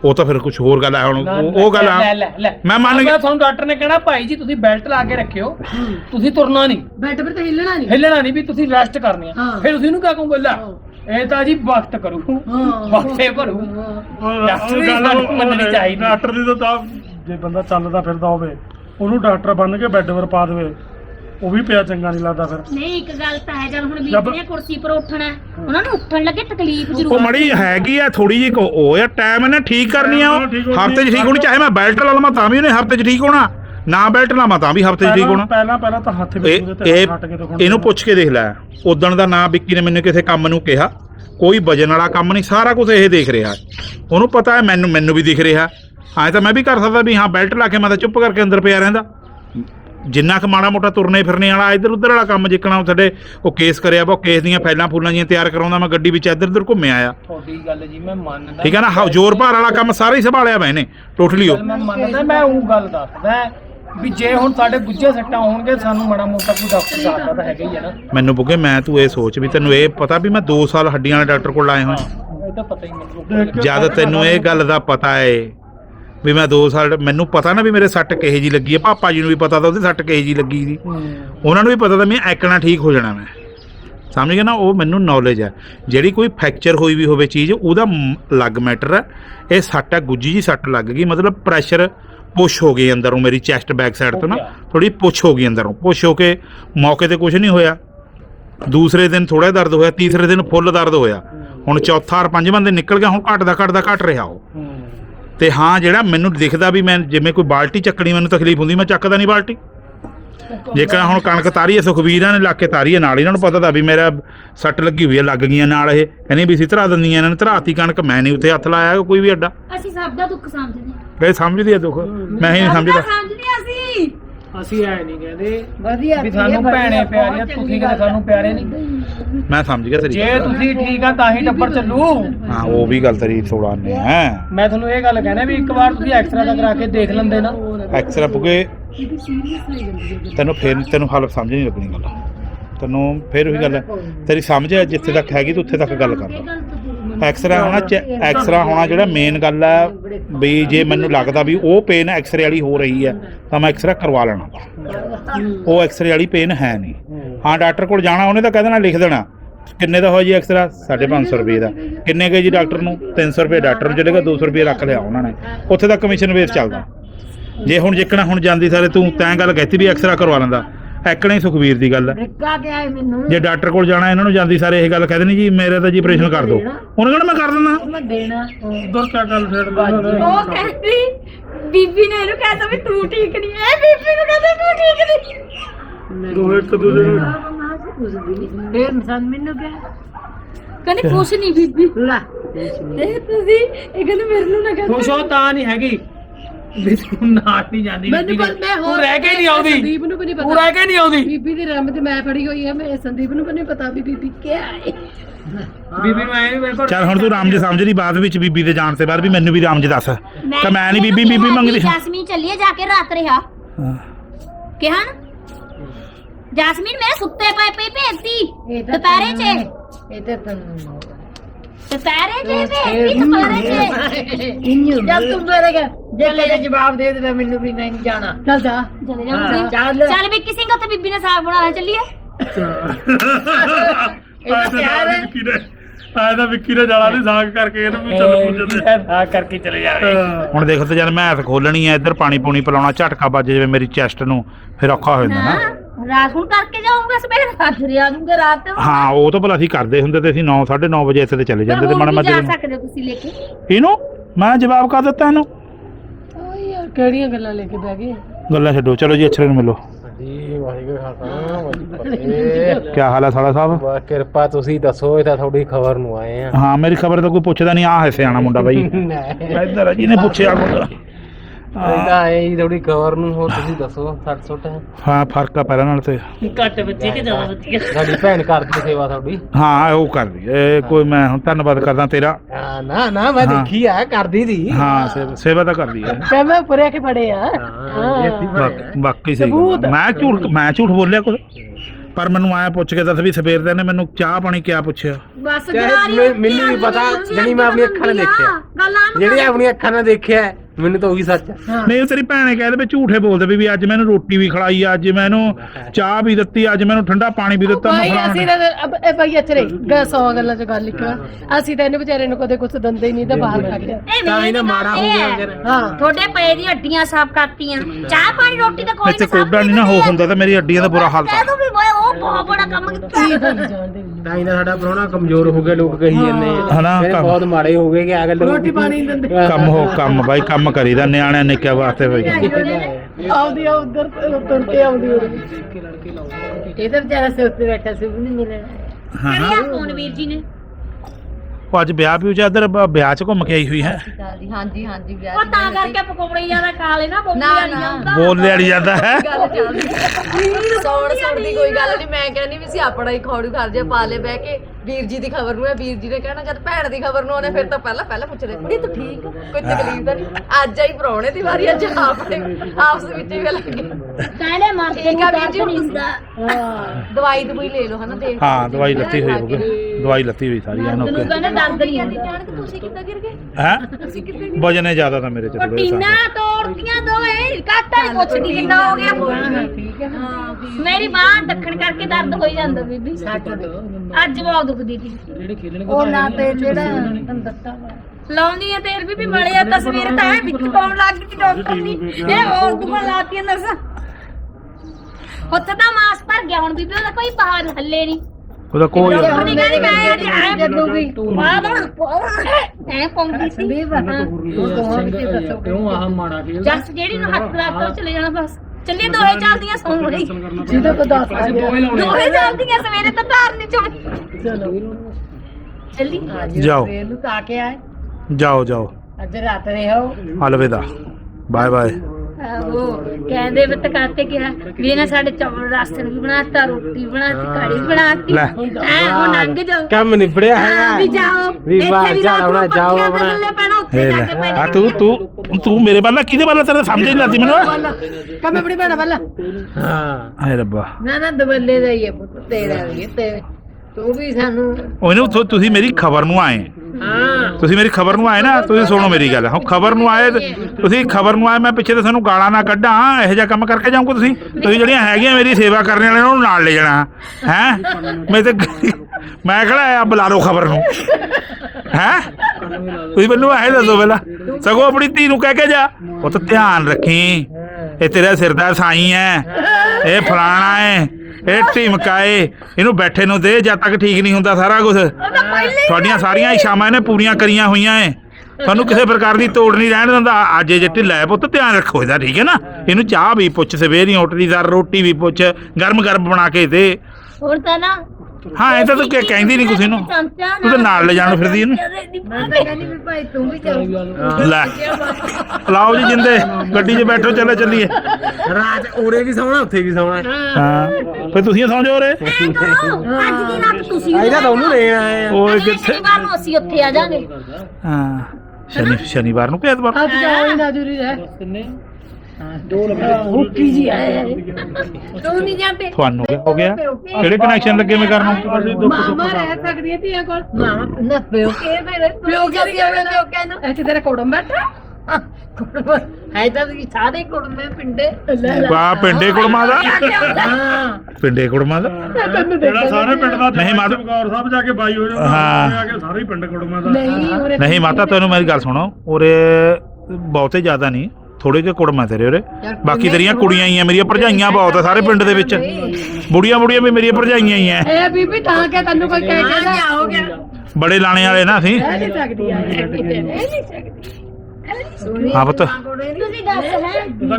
ਉਹ ਤਾਂ ਫਿਰ ਕੁਝ ਹੋਰ ਗੱਲ ਹੈ ਹੁਣ ਉਹ- ਉਹ ਗੱਲ ਆ। ਲੈ ਲੈ ਲੈ। ਮੈਂ ਮੰਨ ਗਿਆ। ਤੁਹਾਨੂੰ ਡਾਕਟਰ ਨੇ ਕਹਿਣਾ ਭਾਈ ਜੀ ਤੁਸੀਂ ਬੈਲਟ ਲਾ ਕੇ ਰੱਖਿਓ। ਤੁਸੀਂ ਤੁਰਨਾ ਨਹੀਂ। ਬੈੱਡ ਪਰ ਤਾਂ ਹਿੱਲਣਾ ਨਹੀਂ। ਹਿੱਲਣਾ ਨਹੀਂ ਵੀ ਤੁਸੀਂ ਰੈਸਟ ਕਰਨੀ ਆ। ਹਾਂ। ਫਿਰ ਤੁਸੀਂ ਨੂੰ ਕਿਆ ਕਹੋਗੇ? ਲੈ ਇਹ ਤਾਂ ਜੀ ਵਕਤ ਕਰੂ। ਵਕਤੇ ਭਰੂ। ਡਾਕਟਰ ਦੀ ਗੱਲ ਮੰਨਣੀ ਚਾਹੀਦੀ। ਡਾਕਟਰ ਦੀ ਤਾਂ ਤਾਂ ਜੇ ਬੰਦਾ ਚੱਲਦਾ ਫਿਰਦਾ ਹੋਵੇ ਉਹਨੂੰ ਡਾਕਟਰ ਬੰਨ ਕੇ ਬੈੱਡ 'ਤੇ ਪਾ ਦੇਵੇ। ਉਹ ਵੀ ਪਿਆ ਚੰਗਾ ਨਹੀਂ ਲੱਗਦਾ ਫਿਰ। ਨਹੀਂ ਇੱਕ ਗੱਲ ਤਾਂ ਹੈ ਜਦ ਹੁਣ ਜਦ- ਬੀਬੀ ਨੇ ਕੁਰਸੀ ਪਰ ਉੱਠਣਾ ਹੈ, ਉਹਨਾਂ ਨੂੰ ਉੱਠਣ ਲੱਗੇ ਤਕਲੀਫ ਜ਼ਰੂਰ। ਉਹ ਮੜੀ ਹੈਗੀ ਆ ਥੋੜੀ ਜਿਹੀ ਕੋ- ਉਹ ਯਾਰ ਟਾਈਮ ਇਹਨੇ ਠੀਕ ਕਰਨੀ ਆ ਉਹ ਠੀਕ ਹੋਣੀ ਹਫ਼ਤੇ 'ਚ ਠੀਕ ਹੋਣੀ ਚਾਹੇ ਮੈਂ ਬੈਲਟ ਲਾ ਲਵਾਂ ਤਾਂ ਵੀ ਉਹਨੇ ਹਫ਼ਤੇ 'ਚ ਠੀਕ ਹੋਣਾ ਨਾ ਬੈਲਟ ਲਾਵਾਂ ਤਾਂ ਵੀ ਹਫ਼ਤੇ 'ਚ ਠੀਕ ਹੋਣਾ। ਪਹਿਲਾਂ ਪਹਿਲਾਂ ਤਾਂ ਹੱਥ ਵਿੱਚ ਇਹ ਉਹਦੇ ਤੇ ਇਹ ਹੱਟ ਕੇ ਦਿਖਾਉਂਦਾ ਇਹਨੂੰ ਪੁੱਛ ਕੇ ਦੇਖ ਲੈ ਉਦਣ ਦਾ ਨਾਂ ਵਿੱਕੀ ਨੇ ਮੈਨੂੰ ਕਿਸੇ ਕੰਮ ਨੂੰ ਕਿਹਾ ਕੋਈ ਵਜਨ ਵਾਲਾ ਕੰਮ ਨਹੀਂ ਸਾਰਾ ਕੁਝ ਇਹ ਦੇਖ ਰਿਹਾ ਉਹਨੂੰ ਪਤਾ ਹੈ ਮੈਨੂੰ ਮੈਨੂੰ ਵੀ ਦਿਖ ਰਿਹਾ। ਐਂ ਤਾਂ ਮੈਂ ਵੀ ਕਰ ਸਕਦਾ ਵੀ ਹਾਂ ਬੈਲਟ ਲਾ ਕੇ ਮੈਂ ਤਾਂ ਚੁੱਪ ਕਰਕੇ ਅੰਦਰ ਪਿਆ ਰਹਿੰਦਾ। ਜਿੰਨਾ ਕੁ ਮਾੜਾ ਮੋਟਾ ਤੁਰਨੇ ਫਿਰਨੇ ਵਾਲਾ ਇੱਧਰ ਉੱਧਰ ਵਾਲਾ ਕੰਮ ਜਿੱਕਣਾ ਉਹ ਸਾਡੇ ਉਹ ਕੇਸ ਕਰਿਆ ਵਾ ਉਹ ਕੇਸ ਦੀਆਂ ਫਾਈਲਾਂ ਫੂਲਾਂ ਜੀਆਂ ਤਿਆਰ ਕਰਾਉਂਦਾ ਮੈਂ ਗੱਡੀ ਵਿੱਚ ਇੱਧਰ ਉੱਧਰ ਘੁੰਮਿਆ ਆ ਤੁਹਾਡੀ ਗੱਲ ਜੀ ਮੈਂ ਮੰਨਦਾ। ਠੀਕ ਹੈ ਨਾ ਹ- ਜ਼ੋਰ ਭਾਰ ਵਾਲਾ ਕੰਮ ਸਾਰਾ ਹੀ ਸੰਭਾਲਿਆ ਵਾ ਇਹਨੇ ਟੋਟਲੀ ਉਹ। ਗੱਲ ਮੈਂ ਮੰਨਦਾ ਮੈਂ ਉਹ ਗੱਲ ਦੱਸਦਾ ਵੀ ਜੇ ਹੁਣ ਸਾਡੇ ਗੁੱਜੇ ਸੱਟਾਂ ਹੋਣਗੇ ਸਾਨੂੰ ਮਾੜਾ ਮੋਟਾ ਕੋਈ ਡਾਕਟਰ ਦੱਸਦਾ ਤਾਂ ਹੈਗਾ ਹੀ ਹੈ ਨਾ। ਮੈਨੂੰ ਬੁੱਗੇ ਮੈਂ ਤੂੰ ਇਹ ਸੋਚ ਵੀ ਤੈਨੂੰ ਇਹ ਪਤਾ ਵੀ ਮੈਂ 2 ਸਾਲ ਹੱਡੀਆਂ ਵਾਲੇ ਡਾਕਟਰ ਕੋਲ ਆਏ ਹੋਏ। ਇਹ ਤਾਂ ਪਤਾ ਹੀ ਮੈਨੂੰ ਜਦ ਤੈਨੂੰ ਇਹ ਗੱਲ ਦਾ ਪਤਾ ਏ ਵੀ ਮੈਂ 2 ਸਾਲ ਮੈਨੂੰ ਪਤਾ ਨਾ ਵੀ ਮੇਰੇ ਸੱਟ ਕਿਹੇ ਜੀ ਲੱਗੀ ਹੈ। ਪਾਪਾ ਜੀ ਨੂੰ ਵੀ ਪਤਾ ਤਾਂ ਉਹਦੇ ਸੱਟ ਕਿਹੇ ਜੀ ਲੱਗੀ ਸੀ। ਉਹਨਾਂ ਨੂੰ ਵੀ ਪਤਾ ਤਾਂ ਮੈਂ ਐਕਣਾ ਠੀਕ ਹੋ ਜਾਣਾ ਮੈਂ। ਸਮਝ ਗਿਆ ਨਾ? ਉਹ ਮੈਨੂੰ ਨੌਲੇਜ ਹੈ। ਜਿਹੜੀ ਕੋਈ ਫ੍ਰੈਕਚਰ ਹੋਈ ਵੀ ਹੋਵੇ ਚੀਜ਼ ਉਹਦਾ ਅਲੱਗ ਮੈਟਰ ਹੈ। ਇਹ ਸੱਟ ਹੈ ਗੁੱਜੀ ਜੀ ਸੱਟ ਲੱਗ ਗਈ। ਮਤਲਬ ਪ੍ਰੈਸ਼ਰ ਪੁਸ਼ ਹੋ ਗਈ ਅੰਦਰੋਂ ਮੇਰੀ ਚੈਸਟ ਬੈਕ ਸਾਈਡ ਤੋਂ ਨਾ। ਥੋੜੀ ਪੁਸ਼ ਹੋ ਗਈ ਅੰਦਰੋਂ। ਪੁਸ਼ ਹੋ ਕੇ ਮੌਕੇ ਤੇ ਕੁਝ ਨਹੀਂ ਹੋਇਆ। ਦੂਸਰੇ ਦਿਨ ਥੋੜਾ ਦਰਦ ਹੋਇਆ ਤੀਸਰੇ ਦਿਨ ਫੁੱਲ ਦਰਦ ਹੋਇਆ। ਹੁਣ ਚੌਥਾ ਔਰ ਪੰਜਵਾਂ ਦਿਨ ਨਿਕਲ ਗਿਆ ਹੁਣ ਘਟਦਾ ਘਟਦਾ ਘਟ ਰਿਹਾ ਉਹ। ਤੇ ਹਾਂ ਜਿਹੜਾ ਮੈਨੂੰ ਦਿਖਦਾ ਵੀ ਮੈਂ ਜਿਵੇਂ ਕੋਈ ਬਾਲਟੀ ਚੱਕਣੀ ਮੈਨੂੰ ਤਕਲੀਫ ਹੁੰਦੀ ਮੈਂ ਚੱਕਦਾ ਨਹੀਂ ਬਾਲਟੀ। ਜੇਕਰ ਹੁਣ ਕਣਕ ਤਾਰੀ ਹੈ ਸੁਖਵੀਰਾਂ ਨੇ ਲਾ ਕੇ ਤਾਰੀ ਹੈ ਨਾਲ ਇਹਨਾਂ ਨੂੰ ਪਤਾ ਤਾਂ ਵੀ ਮੇਰਾ ਸੱਟ ਲੱਗੀ ਹੋਈ ਹੈ ਲੱਗ ਗਈਆਂ ਨਾਲ ਇਹ। ਕਹਿੰਦੇ ਵੀ ਅਸੀਂ ਧਰਾ ਦਿੰਦੀਆਂ ਇਹਨਾਂ ਨੇ ਧਰਾਤੀ ਕਣਕ ਮੈਂ ਨਹੀਂ ਉੱਥੇ ਹੱਥ ਲਾਇਆ ਕੋਈ ਵੀ ਅੱਡਾ। ਅਸੀਂ ਸਭ ਦਾ ਦੁੱਖ ਸਮਝਦੇ ਹਾਂ। ਇਹ ਸਮਝਦੀ ਹੈ ਦੁੱਖ? ਮੈਂ ਹੀ ਨਹੀਂ ਸਮਝਦਾ। ਅਸੀਂ। ਅਸੀਂ ਐ ਨਹੀਂ ਕਹਿੰਦੇ ਵਧੀਆ ਵੀ ਸਾਨੂੰ ਭੈਣੇ ਚੰਗੀ ਤੁਸੀਂ ਕਿਤੇ ਸਾਨੂੰ ਪਿਆਰੇ ਨਹੀਂ। ਮੈਂ ਸਮਝ ਗਿਆ ਤੇਰੀ ਜੇ ਗੱਲ। ਤੁਸੀਂ ਠੀਕ ਆ ਤਾਂ ਹੀ ਟੱਬਰ ਚੱਲੂ। ਹਾਂ ਉਹ ਵੀ ਗੱਲ ਤੇਰੀ ਥੋੜਾ ਨੇ ਹੈ ਮੈਂ ਤੁਹਾਨੂੰ ਇਹ ਗੱਲ ਕਹਿਣਾ ਵੀ ਇੱਕ ਵਾਰ ਤੁਸੀਂ ਐਕਸਰਾ ਦਾ ਕਰਾ ਕੇ ਦੇਖ ਲੈਂਦੇ ਨਾ। ਐਕਸਰਾ ਪੁਗੇ ਤੈਨੂੰ ਫੇਰ ਤੈਨੂੰ ਹਾਲ ਸਮਝ ਨਹੀਂ ਲੱਗਣੀ ਗੱਲ। ਤੈਨੂੰ ਫੇਰ ਉਹੀ ਗੱਲ ਹੈ। ਤੇਰੀ ਸਮਝ ਹੈ ਜਿੱਥੇ ਤੱਕ ਹੈਗੀ ਤੂੰ ਉੱਥੇ ਤੱਕ ਗੱਲ ਕਰ ਲੈ। ਐਕਸਰਾ ਹੋਣਾ ਐਕਸਰਾ ਹੋਣਾ ਜਿਹੜਾ ਮੇਨ ਗੱਲ ਹੈ ਵੀ ਜੇ ਮੈਨੂੰ ਲੱਗਦਾ ਵੀ ਉਹ ਪੇਨ ਐਕਸਰੇ ਵਾਲੀ ਹੋ ਰਹੀ ਹੈ ਤਾਂ ਮੈਂ ਐਕਸਰਾ ਕਰਵਾ ਲੈਣਾ ਉਹ ਐਕਸਰੇ ਵਾਲੀ ਪੇਨ ਹੈ ਨਹੀਂ। ਹਾਂ ਡਾਕਟਰ ਕੋਲ ਜਾਣਾ ਉਹਨੇ ਤਾਂ ਕਹਿ ਦੇਣਾ ਲਿਖ ਦੇਣਾ। ਕਿੰਨੇ ਦਾ ਹੋਇਆ ਜੀ ਐਕਸਰਾ 550 ਰੁਪਏ ਦਾ। ਕਿੰਨੇ ਗਏ ਜੀ ਡਾਕਟਰ ਨੂੰ? 300 ਰੁਪਏ। ਡਾਕਟਰ ਨੂੰ ਚਲੇਗਾ 200 ਰੁਪਏ ਰੱਖ ਲਿਆ ਉਹਨਾਂ ਨੇ। ਉੱਥੇ ਦਾ ਕਮਿਸ਼ਨ ਬੇਸ ਚੱਲਦਾ। ਜੇ ਹੁਣ ਜਿੱਕਣਾ ਹੁਣ ਜਾਂਦੀ ਸਾਰੇ ਤੂੰ ਤੈਂ ਗੱਲ ਕਹਿਤੀ ਵੀ ਐਕਸਰਾ ਕਰਵਾ ਲੈਂਦਾ। ਐਕਣਾ ਹੀ ਸੁਖਵੀਰ ਦੀ ਗੱਲ। ਹੈ ਰਿੱਕਾ ਗਿਆ ਏ ਮੈਨੂੰ? ਜੇ ਡਾਕਟਰ ਕੋਲ ਜਾਣਾ ਇਹਨਾਂ ਨੂੰ ਜਾਂਦੀ ਸਾਰੇ ਇਹ ਗੱਲ ਕਹਿ ਦੇਣੀ ਜੀ ਮੇਰੇ ਤਾਂ ਜੀ ਆਪਰੇਸ਼ਨ ਕਰ ਦਿਓ। ਉਹਨਾਂ ਕਹਿੰਦਾ ਮੈਂ ਕਰ ਦਿੰਦਾ। ਮੈਂ ਦੇਣਾ। ਉਧਰ ਕਿਆ ਗੱਲ ਛੇੜ ਉਹ ਕਹਿੰਦੀ ਬੀਬੀ ਨੇ ਇਹਨੂੰ ਕਹਿਤਾ ਵੀ ਤੂੰ ਠੀਕ ਨਹੀਂ ਐ ਬੀਬੀ ਨੂੰ ਕਹਿੰਦਾ ਤੂੰ ਠੀਕ ਨਹੀਂ। ਦੋ ਇੱਕ ਦੂਜੇ ਨੂੰ ਫੇਰ ਇਨਸਾਨ ਮੈਨੂੰ ਕਿਹਾ। ਕਹਿੰਦੀ ਖੁਸ਼ ਨਹੀਂ ਬੀਬੀ। ਲੈ ਤੇ ਤੁਸੀਂ ਇਹ ਕਹਿੰਦੇ ਮੇਰੇ ਨੂੰ ਨਾ ਕਹਿੰਦੇ ਖੁਸ਼ ਹੋ ਤਾਂ ਨਹੀਂ ਹੈਗੀ। ਵੀ ਤੂੰ ਨਾਲ ਨਹੀਂ ਜਾਂਦੀ ਮੈਨੂੰ ਦੇ। ਮੈਂ ਤੂੰ ਹੋਰ ਰਹਿ ਕੇ ਨਹੀਂ ਆਉਂਦੀ। ਸੰਦੀਪ ਨੂੰ ਵੀ ਨਹੀਂ ਤੂੰ ਪਤਾ ਰਹਿ ਕੇ ਨਹੀਂ ਆਉਂਦੀ। ਬੀਬੀ ਦੀ ਰਮ ਤੇ ਮੈਂ ਫੜੀ ਹੋਈ ਹੈ ਮੈਂ ਸੰਦੀਪ ਨੂੰ ਵੀ ਨਹੀਂ ਪਤਾ ਵੀ ਬੀਬੀ ਕਿਆ ਹੈ। ਬੀਬੀ ਨੂੰ ਐ ਮੇਰੇ ਕੋਲ ਚੱਲ ਹੁਣ ਤੂੰ ਰਾਮ ਜੀ ਸਮਝਦੀ ਬਾਅਦ ਵਿੱਚ ਬੀਬੀ ਦੇ ਜਾਣ ਤੇ ਬਾਅਦ ਵੀ ਮੈਨੂੰ ਵੀ ਰਾਮ ਜੀ ਦੱਸ। ਤਾਂ ਮੈਂ ਨਹੀਂ ਬੀਬੀ ਬੀਬੀ ਮੰਗਦੀ। ਜਾਸਮੀਨ ਚੱਲੀਏ ਜਾ ਕੇ ਰਾਤ ਰਿਹਾ। ਕਿਹਾ ਨਾ? ਜਾਸਮੀਨ ਮੇਰੇ ਸੁੱਤੇ ਪਏ ਪਈ ਭੇਜਤੀ। ਤਾਂ ਦੁਪਹਿਰੇ ਚ। ਇਹ ਤੇ ਤੈਨੂੰ ਦੁਪਹਿਰੇ ਚ ਭੇਜਤੀ ਦੁਪਹਿਰੇ ਚ ਇੰਨੂ ਜਦ ਤੂੰ ਮੇਰੇ ਕੇ ਜੇ ਤੇਰੇ ਜਵਾਬ ਦੇ ਦੇ ਮੈਨੂੰ ਵੀ ਨਹੀਂ ਜਾਣਾ। ਚੱਲ ਜਾ। ਚਲੇ ਹਾਂ, ਜਾਓ ਚੱਲ। ਚੱਲ ਵਿੱਕੀ ਸਿੰਘ ਉੱਥੇ ਬੀਬੀ ਨੇ ਸਾਗ ਬਣਾਇਆ ਚੱਲੀਏ। ਆਇਆ ਤਾਂ ਨਾਲ ਹੀ। ਵਿੱਕੀ ਨੇ ਆਇਆ ਤਾਂ ਵਿੱਕੀ ਨੇ ਜਾਲਾ ਦੀ ਸਾਗ ਕਰਕੇ ਇਹਨੂੰ ਵੀ ਚੱਲ ਪੁੱਜਦੇ ਆ ਕਰਕੇ ਚਲੇ ਜਾਵੇ ਹੁਣ ਦੇਖੋ ਤੇ ਜਦ ਮੈਂ ਹੱਥ ਖੋਲਣੀ ਹੈ ਇੱਧਰ ਪਾਣੀ ਪੂਣੀ ਪਿਲਾਉਣਾ ਝਟਕਾ ਵੱਜ ਜਾਵੇ ਮੇਰੀ ਚੈਸਟ ਨੂੰ ਫਿਰ ਔਖਾ ਹੋ ਜਾਂਦਾ ਨਾ। ਰਾਤ ਨੂੰ ਕਰਕੇ ਜਾਊਂਗਾ ਸਵੇਰ ਰਾਤ ਰਿਆ ਦੂੰਗਾ ਰਾਤ ਨੂੰ ਹਾਂ ਉਹ ਤਾਂ ਭਲਾ ਅਸੀਂ ਕਰਦੇ ਹੁੰਦੇ ਤੇ ਅਸੀਂ 9 9:30 ਵਜੇ ਇੱਥੇ ਤੇ ਚਲੇ ਜਾਂਦੇ ਤੇ ਮਾੜਾ ਮਾੜਾ ਜਾ ਸਕਦੇ ਹੋ ਤੁਸੀਂ ਲੈ ਕੇ। ਇਹਨੂੰ ਮੈਂ ਜਵਾਬ ਕਰ ਦਿੱਤਾ ਇਹਨੂੰ। ਯਾਰ ਕਿਹੜੀਆਂ ਗੱਲਾਂ ਲੈ ਕੇ ਬਹਿ ਗਏ? ਗੱਲਾਂ ਛੱਡੋ ਚਲੋ ਜੀ ਅਛਰੇ ਨੂੰ ਮਿਲੋ। ਜੀ ਵਾਹਿਗੁਰੂ ਖਾਲਸਾ ਵਾਹਿਗੁਰੂ ਕੀ ਹਾਲ ਹੈ ਸਾਲਾ ਸਾਹਿਬ? ਬਾ ਕਿਰਪਾ ਤੁਸੀਂ ਦੱਸੋ ਇਹ ਤਾਂ ਤੁਹਾਡੀ ਖਬਰ ਨੂੰ ਆਏ ਆ। ਹਾਂ ਮੇਰੀ ਖਬਰ ਤਾਂ ਕੋਈ ਪੁੱਛਦਾ ਨਹੀਂ ਆ ਹੈ ਸਿਆਣਾ ਮੁੰਡਾ ਬਾਈ। [LAUGHS] ਇੱਧਰ ਆ ਜਿਹਨੇ ਪੁੱਛਿਆ ਮੁੰਡਾ। ਇਹਦਾ ਜੀ ਤੁਹਾਡੀ ਖਬਰ ਨੂੰ ਹੋਰ ਤੁਸੀਂ ਦੱਸੋ ਸੱਟ ਸੁੱਟ ਹੈ? ਹਾਂ ਫ਼ਰਕ ਆ ਪਹਿਲਾਂ ਨਾਲ ਤੇ। ਘੱਟ ਬੱਚੇ ਕਿ ਜ਼ਿਆਦਾ ਬੱਚੇ ਸਾਡੀ ਭੈਣ ਕਰਦੀ ਸੇਵਾ ਤੁਹਾਡੀ। ਹਾਂ ਉਹ ਕਰਦੀ ਇਹ ਕੋਈ ਮੈਂ ਹੁਣ ਧੰਨਵਾਦ ਕਰਦਾ ਤੇਰਾ। ਹਾਂ ਨਾ ਨਾ ਮੈਂ ਹਾਂ। ਦੇਖੀ ਆ ਕਰਦੀ ਦੀ ਹਾਂ ਸੇਵਾ- ਸੇਵਾ ਤਾਂ ਕਰਦੀ ਹੈ। ਤੇ ਮੈਂ ਪਰੇ ਕੇ ਪੜੇ ਆ। ਹਾਂ ਇਹ ਵਾਕ- ਵਾਕਈ ਸਹੀ ਗੱਲ। ਮੈਂ ਝੂਠ ਮੈਂ ਝੂਠ ਬੋਲਿਆ ਕੁਝ ਪਰ ਮੈਨੂੰ ਆਇਆ ਪੁੱਛ ਕੇ ਦੱਸ ਵੀ ਸਵੇਰ ਦੇ ਨੇ ਮੈਨੂੰ ਚਾਹ ਪਾਣੀ ਕਿਆ ਪੁੱਛਿਆ? ਬਸ ਚਾਹੇ ਮੈਨੂੰ- ਮੈਨੂੰ ਵੀ ਪਤਾ, ਜਿਹੜੀ ਮੈਂ ਆਪਣੀ ਅੱਖਾਂ ਨਾਲ ਦੇਖਿਆ। ਜਿਹੜੀ ਆਪਣੀ ਅੱਖਾਂ ਨਾਲ ਦੇਖਿਆ ਮੈਨੂੰ ਤਾਂ ਉਹੀ ਸੱਚ ਹੈ। ਨਹੀਂ ਉਹ ਤੇਰੀ ਭੈਣ ਨੇ ਕਹਿ ਦੇ ਵੀ ਝੂਠੇ ਬੋਲਦੇ ਵੀ ਵੀ ਅੱਜ ਮੈਨੂੰ ਰੋਟੀ ਵੀ ਖਿਲਾਈ ਅੱਜ ਮੈਨੂੰ ਚਾਹ ਵੀ ਦਿੱਤੀ ਅੱਜ ਮੈਨੂੰ ਠੰਡਾ ਪਾਣੀ ਵੀ ਦਿੱਤਾ ਮੈਂ ਭਾਈ ਅਸੀਂ ਤਾਂ ਅਬ- ਇਹ ਭਾਈ ਅੱਛੇ ਰਹੀ ਗਾ ਸੌ ਗੱਲਾਂ ਚ ਗੱਲ ਲਿਖਿਆ ਅਸੀਂ ਤਾਂ ਇਹਨੇ ਵਿਚਾਰੇ ਨੂੰ ਕਦੇ ਕੁਝ ਦੰਦੇ ਹੀ ਨਹੀਂ ਤਾਂ ਬਾਹਰ ਕੱਢ ਲਿਆ ਇਹ ਤਾਂ ਮੇਰੀ ਇਹਨਾਂ ਮਾੜਾ ਹੋ ਗਿਆ ਗੱਲ। ਇਹ ਹਾਂ। ਹੈ, ਤੁਹਾਡੇ ਪਏ ਦੀ ਹੱਡੀਆਂ ਸਾਫ਼ ਕਰਤੀਆਂ। ਚਾਹ ਪਾਣੀ ਰੋਟੀ ਤਾਂ ਕੋਈ ਇੱਥੇ ਕੋਡਾ ਨਹੀਂ ਨਾ ਹੋ ਹੁੰਦਾ ਤਾਂ ਮੇਰੀ ਹੱਡੀਆਂ ਦਾ ਬੁਰਾ ਹਾਲ ਕਹਿ ਤਾਂ ਦੋ ਵੀ ਓਏ ਉਹ ਬਹੁਤ ਬੜਾ ਕੰਮ ਕੀਤਾ। ਭਾਈ ਜਾਣਦੇ ਨਹੀਂ। ਤਾਂ ਇਹਨਾਂ ਸਾਡਾ ਪ੍ਰਾਹੁਣਾ ਕਮਜ਼ੋਰ ਹੋ ਗਿਆ ਲੋਕ ਕਹੀ ਜਾਂਦੇ ਆ। ਹਨਾ, ਕਹਿੰਦੇ ਕੰਮ- ਬਹੁਤ ਮਾੜੇ ਹੋ ਗਏ ਕਿ ਆ ਗੱਲ ਰੋਟੀ ਪਾਣੀ ਨਹੀਂ ਦਿੰਦੇ। ਕੰਮ ਹੋ ਕੰਮ ਬਾਈ ਕੰਮ ਕਰੀਦਾ ਨਿਆਣਿਆਂ ਨਿੱਕਿਆ ਵਾਸਤੇ ਬਾਈ? ਆਉਂਦੀ ਆ ਉਧਰ ਤੁਰ ਕੇ ਆਉਂਦੀ ਉਧਰ ਇਹ ਤਾਂ ਵਿਚਾਰਾ ਤੇ ਬੈਠਾ ਸੀ ਉਹ ਨਹੀਂ ਮਿਲਣਾ। ਹਾਂ ਹਾਂ। ਫੋਨ ਵੀਰ ਜੀ ਨੇ? ਉਹ ਅੱਜ ਵਿਆਹ ਵੀ ਉਜਾ ਵਿਆਹ ਚ ਘੁੰਮ ਕੇ ਆਈ ਹੋਈ ਹੈ। ਹਾਂਜੀ ਹਾਂਜੀ ਵਿਆਹ ਉਹ ਤਾਂ ਕਰਕੇ ਪਕੌੜੇ ਜ਼ਿਆਦਾ ਕਾਲੇ ਨਾ ਬੋਲੀ ਨਾ, ਵਾਲੀ। ਜਾਂਦਾ। ਬੋਲ ਲਿਆੜੀ ਜਾਂਦਾ ਹੈ। ਗੱਲ ਚੱਲਦੀ ਸੌੜ ਸੌੜ ਦੀ ਕੋਈ ਗੱਲ ਨਹੀਂ ਮੈਂ ਕਹਿੰਦੀ ਵੀ ਸੀ ਆਪਣਾ ਹੀ ਖੌੜੂ ਕਰ ਜੇ ਪਾ ਲੈ ਬਹਿ ਕੇ। ਵੀਰ ਜੀ ਦੀ ਖਬਰ ਨੂੰ ਹੈ ਵੀਰ ਜੀ ਨੇ ਕਹਿਣਾ ਜਦ ਭੈਣ ਦੀ ਖਬਰ ਨੂੰ ਉਹਨੇ ਫਿਰ ਤਾਂ ਪਹਿਲਾਂ ਪਹਿਲਾਂ ਪੁੱਛਦੇ। ਕੁੜੀ ਤੂੰ ਠੀਕ ਆ? ਕੋਈ ਤਕਲੀਫ ਤਾਂ ਨਹੀਂ। ਅੱਜ ਆਈ ਪਰੌਣੇ ਦੀ ਵਾਰੀ ਅੱਜ ਆਪਣੇ ਆਪਸ ਵਿੱਚ ਹੀ ਗੱਲ ਲੱਗੀ ਕਹਿੰਦੇ ਮਰਦੇ ਠੀਕ ਨੂੰ ਆ ਵੀਰ ਜੀ, ਦਰਦ ਨਹੀਂ ਹੁੰਦਾ। ਦਵਾਈ ਦਵਾਈ ਲੈ ਲਓ ਹਨਾ ਦੇਖ ਹਾਂ ਦਵਾਈ ਲੱਤੀ ਹੋਈ ਹੋਵੇ ਦਵਾਈ ਲੱਤੀ ਹੋਈ ਸਾਰੀ ਐਨ ਓਕੇ ਕਹਿੰਦੇ ਦਰਦ ਨਹੀਂ ਹੁੰਦਾ। ਜਾਣ ਕੇ ਤੁਸੀਂ ਕਿੱਦਾਂ ਗਿਰ ਗਏ? ਹੈ? ਤੁਸੀਂ ਕਿੱਦਾਂ ਵਜਨ ਹੈ ਜ਼ਿਆਦਾ ਤਾਂ ਮੇਰੇ ਚ ਉਹ ਥੋੜਾ ਟੀਨਾ ਤੋੜਦੀਆਂ ਦੋਏ ਕਾਟਾ ਹੀ ਪੁੱਛਦੀ ਕਿੰਨਾ ਹੋ ਗਿਆ ਠੀਕ ਹੈ ਮੇਰੀ ਬਾਹ ਦੱਖਣ ਕਰਕੇ ਦਰਦ ਹੋਈ ਜਾਂਦਾ ਬੀਬੀ। ਅੱਜ ਬਹੁਤ ਦੁਖਦੀ ਸੀ। ਜਿਹੜੇ ਖੇਲਣ ਉਹ ਨਾ ਤੇ ਜਿਹੜਾ ਤੁਹਾਨੂੰ ਦੱਸਾਂ ਵਾ। ਲਾਉਂਦੀ ਆ ਤੇਲ ਵੀ ਵੀ ਮੜਿਆ ਤਸਵੀਰ ਤਾਂ ਹੈ ਵਿੱਚ ਪਾਉਣ ਲੱਗ ਗਈ ਡਾਕਟਰ ਦੀ। ਇਹ ਹੋਰ ਦੁਕਾਨ ਲਾਤੀ ਨਰਸਾਂ। ਉੱਥੇ ਤਾਂ ਮਾਸ ਭਰ ਗਿਆ ਹੁਣ ਬੀਬੀ ਉਹਦਾ ਕੋਈ ਬਾਹਰ ਹੱਲੇ ਨਹੀਂ। ਉਹਦਾ ਕੋਈ ਡਾਕਟਰ ਨੇ ਕਹਿੰਦੀ ਮੈਂ ਐ ਜਦੋਂ ਵੀ ਐ ਪੌਂਦੀ ਸੀ। ਕਿਉਂ ਆਹ ਮਾੜਾ ਖੇਲ ਜੱਸ ਜਿਹੜੀ ਨੂੰ ਹੱਥ ਲਾ ਕੇ ਚਲੇ ਜਾਣਾ ਬਸ। ਚੱਲੀ ਦੋਹੇ ਚੱਲਦੀਆਂ ਸੌਣ ਲਈ ਜਿਹਦੇ ਕੋ ਦੱਸ ਆ ਦੋਹੇ ਚੱਲਦੀਆਂ ਸਵੇਰੇ ਤਾਂ ਧਾਰ ਨਹੀਂ ਚੋਂ ਚਲੋ। ਚੱਲੀ। ਜਾਓ ਸਵੇਰ ਨੂੰ ਤਾਂ ਕੇ ਆਏ। ਜਾਓ ਜਾਓ। ਅੱਜ ਰਾਤ ਰਹੋ ਅਲਵਿਦਾ ਬਾਏ ਬਾਏ। ਉਹ ਕਹਿੰਦੇ ਵੀ ਤਕਾਤੇ ਕਿਹਾ ਵੀ ਇਹਨਾਂ ਸਾਡੇ ਚੌਲ ਰਾਸ਼ਨ ਵੀ ਬਣਾਤਾ ਰੋਟੀ ਬਣਾਤੀ ਕੜੀ ਬਣਾਤੀ। ਲੈ। ਐ ਹੁਣ ਲੰਘ ਜਾਓ। ਕੰਮ ਨਿਬੜਿਆ ਹਾਂ, ਵੀ ਹੈਗਾ ਜਾਓ। ਵੀ ਬਾਹਰ ਜਾਣਾ ਜਾਓ ਆਪਣਾ। ਪੈਣਾ ਉੱਥੇ ਜਾ ਕੇ ਆ ਤੂੰ ਤੂੰ ਤੂੰ ਮੇਰੇ ਵੱਲ ਕਿਹਦੇ ਵੱਲ ਤੇਰੇ ਸਮਝ ਨਹੀਂ ਲੱਗਦੀ ਮੈਨੂੰ। ਕੰਮ ਆਪਣੀ ਭੈਣਾ ਵੱਲ ਹਾਂ। ਹਾਏ ਰੱਬਾ। ਨਾ ਨਾ ਦਵੱਲੇ ਦਾ ਹੀ ਹੈ ਪੁੱਤ ਤੇਰਾ ਵੀ ਹੈ ਤੇ ਤੂੰ ਵੀ ਸਾਨੂੰ ਉਹਨੂੰ ਤੁ- ਤੁਸੀਂ ਮੇਰੀ ਖਬਰ ਨੂੰ ਆਏ। ਹਾਂ। ਤੁਸੀਂ ਮੇਰੀ ਖਬਰ ਨੂੰ ਆਏ ਨਾ ਤੁਸੀਂ ਸੁਣੋ ਮੇਰੀ ਗੱਲ। ਹੁਣ ਖਬਰ ਨੂੰ ਆਏ ਤੁਸੀਂ ਖਬਰ ਨੂੰ ਆਏ ਮੈਂ ਪਿੱਛੇ ਤੇ ਤੁਹਾਨੂੰ ਗਾਲਾਂ ਨਾ ਕੱਢਾਂ। ਇਹੋ ਜਿਹਾ ਕੰਮ ਕਰਕੇ ਜਾਊਂਗਾ ਤੁਸੀਂ? ਤੁਸੀਂ ਜਿਹੜੀਆਂ ਹੈਗੀਆਂ ਮੇਰੀ ਸੇਵਾ ਕਰਨ ਵਾਲਿਆਂ ਨੂੰ ਨਾਲ ਲੈ ਜਾਣਾ। ਹੈ? ਮੈਂ ਤੇ [LAUGHS] ਮੈਂ ਕਿਹੜਾ ਆ ਬੁਲਾ ਲਓ ਖਬਰ ਨੂੰ? ਹੈ? ਤੁਸੀਂ ਮੈਨੂੰ ਇਹ ਦੱਸੋ ਪਹਿਲਾਂ। ਸਗੋਂ ਆਪਣੀ ਧੀ ਨੂੰ ਕਹਿ ਕੇ ਜਾ। ਉਹ ਤਾਂ ਧਿਆਨ ਰੱਖੀ। ਇਹ ਤੇਰਾ ਸਿਰ ਦਾ ਸਾਈ ਹੈ ਇਹ ਫਲਾਣਾ ਹੈ ਇਹ ਢਿਮਕਾ ਏ ਇਹਨੂੰ ਬੈਠੇ ਨੂੰ ਦੇ ਜਦ ਤੱਕ ਠੀਕ ਨਹੀਂ ਹੁੰਦਾ ਸਾਰਾ ਕੁਝ ਤੁਹਾਡੀਆਂ ਸਾਰੀਆਂ ਇਸ਼ਾਵਾਂ ਇਹਨੇ ਪੂਰੀਆਂ ਕਰੀਆਂ ਹੋਈਆਂ ਏ ਤੁਹਾਨੂੰ ਕਿਸੇ ਪ੍ਰਕਾਰ ਦੀ ਤੋੜ ਨਹੀਂ ਰਹਿਣ ਦਿੰਦਾ। ਅੱਜ ਜੇ ਢਿੱਲਾ ਹੈ ਪੁੱਤ ਧਿਆਨ ਰੱਖੋ ਇਹਦਾ ਠੀਕ ਹੈ ਨਾ? ਇਹਨੂੰ ਚਾਹ ਵੀ ਪੁੱਛ ਸਵੇਰੀ ਉੱਠਦੀ ਦਰ ਰੋਟੀ ਵੀ ਪੁੱਛ ਗਰਮ ਗਰਮ ਬਣਾ ਕੇ ਦੇ। ਹੁਣ ਤਾਂ ਨਾ ਹਾਂ ਇਹ ਤਾਂ ਤੂੰ ਕਿ- ਕਹਿੰਦੀ ਨਹੀਂ ਕਿਸੇ ਨੂੰ। ਤੂੰ ਤਾਂ ਨਾਲ ਲੈ ਜਾਣ ਫਿਰਦੀ ਇਹਨੂੰ। ਮੈਂ ਤਾਂ ਕਹਿੰਦੀ ਵੀ ਭਾਈ ਤੂੰ ਵੀ ਚੱਲ। ਲੈ। ਲਾਓ ਜੀ ਜਿੰਦੇ ਗੱਡੀ 'ਚ ਬੈਠੋ ਚਲੋ ਚੱਲੀਏ। ਰਾਤ ਉਰੇ ਵੀ ਸੌਣਾ ਉੱਥੇ ਵੀ ਸੌਣਾ। ਹਾਂ। ਫਿਰ ਤੁਸੀਂ ਸੌਂ ਜਾਓ ਰੇ ਅੱਜ ਦੀ ਰਾਤ ਤੁਸੀਂ ਇਹਦਾ ਤਾਂ ਉਹਨੂੰ ਲੈਣ ਆਏ ਆ। ਓਏ ਕਿੱਥੇ ਸ਼ਨੀਵਾਰ ਨੂੰ ਅਸੀਂ ਉੱਥੇ ਆ ਜਾਾਂਗੇ। ਹਾਂ। ਸ਼ਨੀ ਸ਼ਨੀਵਾਰ ਨੂੰ ਕਿ ਐਤਵਾਰ? ਅੱਜ ਜਾਓ ਹੀ ਨਾ ਜੁਰੀ ਰਹਿ ਕਿੰਨੇ? ਹੁੱਕੀ ਜੀ ਆਏ ਤੂੰ ਨਹੀਂ ਜਾਂਦੇ। ਤੁਹਾਨੂੰ ਕਿਆ ਹੋ ਗਿਆ? ਕਿਹੜੇ ਕਨੈਕਸ਼ਨ ਲੱਗੇ ਮੈਂ ਕਰਨ? ਨੂੰ ਮਾਮਾ ਰਹਿ ਸਕਦੀ ਹੈ ਧੀਆਂ ਕੋਲ। ਮਾਂ ਨਾ ਪਿਓ। ਕੇ ਮੇਰੇ ਪਿਓ ਕੇ ਦੀ ਪਿਓ ਕੇ ਇੱਥੇ ਤੇਰਾ ਕੋੜਮ ਬੈਠਾ? ਹੈ ਤਾਂ ਵੀ ਸਾਰੇ ਕੁੜਮੇ ਪਿੰਡੇ। ਬਾ ਪਿੰਡੇ ਕੁੜਮਾ ਦਾ? ਹਾਂ ਪਿੰਡੇ ਕੁੜਮਾ ਦਾ? ਜਿਹੜਾ ਸਾਰੇ ਪਿੰਡ ਦਾ ਨਹੀਂ, ਮਾਤਾ- ਚਮਕੌਰ ਸਾਹਿਬ ਜਾ ਕੇ ਬਾਈ ਹੋ ਜਾਂਦਾ ਹਾਂ। ਆ ਕੇ ਸਾਰੇ ਪਿੰਡ ਕੁੜਮਾਂ ਦਾ। ਨਹੀਂ ਮਾਤਾ ਤੈਨੂੰ ਮੇਰੀ ਗੱਲ ਸੁਣੋ। ਉਰੇ ਬਹੁਤੇ ਜ਼ਿਆਦਾ ਨਹੀਂ। ਥੋੜੇ ਜਿਹੇ ਕੁੜਮਾ ਤੇਰੇ ਉਰੇ। ਬਾਕੀ ਤੇਰੀਆਂ ਕੁੜੀਆਂ ਹੀ ਆ ਮੇਰੀਆਂ ਭਰਜਾਈਆਂ ਬਹੁਤ ਆ ਸਾਰੇ ਪਿੰਡ ਦੇ ਵਿੱਚ। ਬੁੜੀਆਂ ਬੁੜੀਆਂ ਵੀ ਮੇਰੀਆਂ ਭਰਜਾਈਆਂ ਹੀ ਆ। ਇਹ ਬੀਬੀ ਤਾਂ ਕਿ ਤੈਨੂੰ ਕੋਈ ਕਹਿ ਕੇ ਹੋ ਗਿਆ। ਬੜੇ ਲਾਣੇ ਵਾਲੇ ਨਾ ਅਸੀਂ। ਰਹਿ ਨਹੀਂ ਸਕਦੀ ਆ ਇਹ ਨਹੀਂ ਸਕਦੀ। ਹਾਂ ਪੁੱਤ। ਤੁਸੀਂ ਦੱਸ ਹੈ। ਦਾ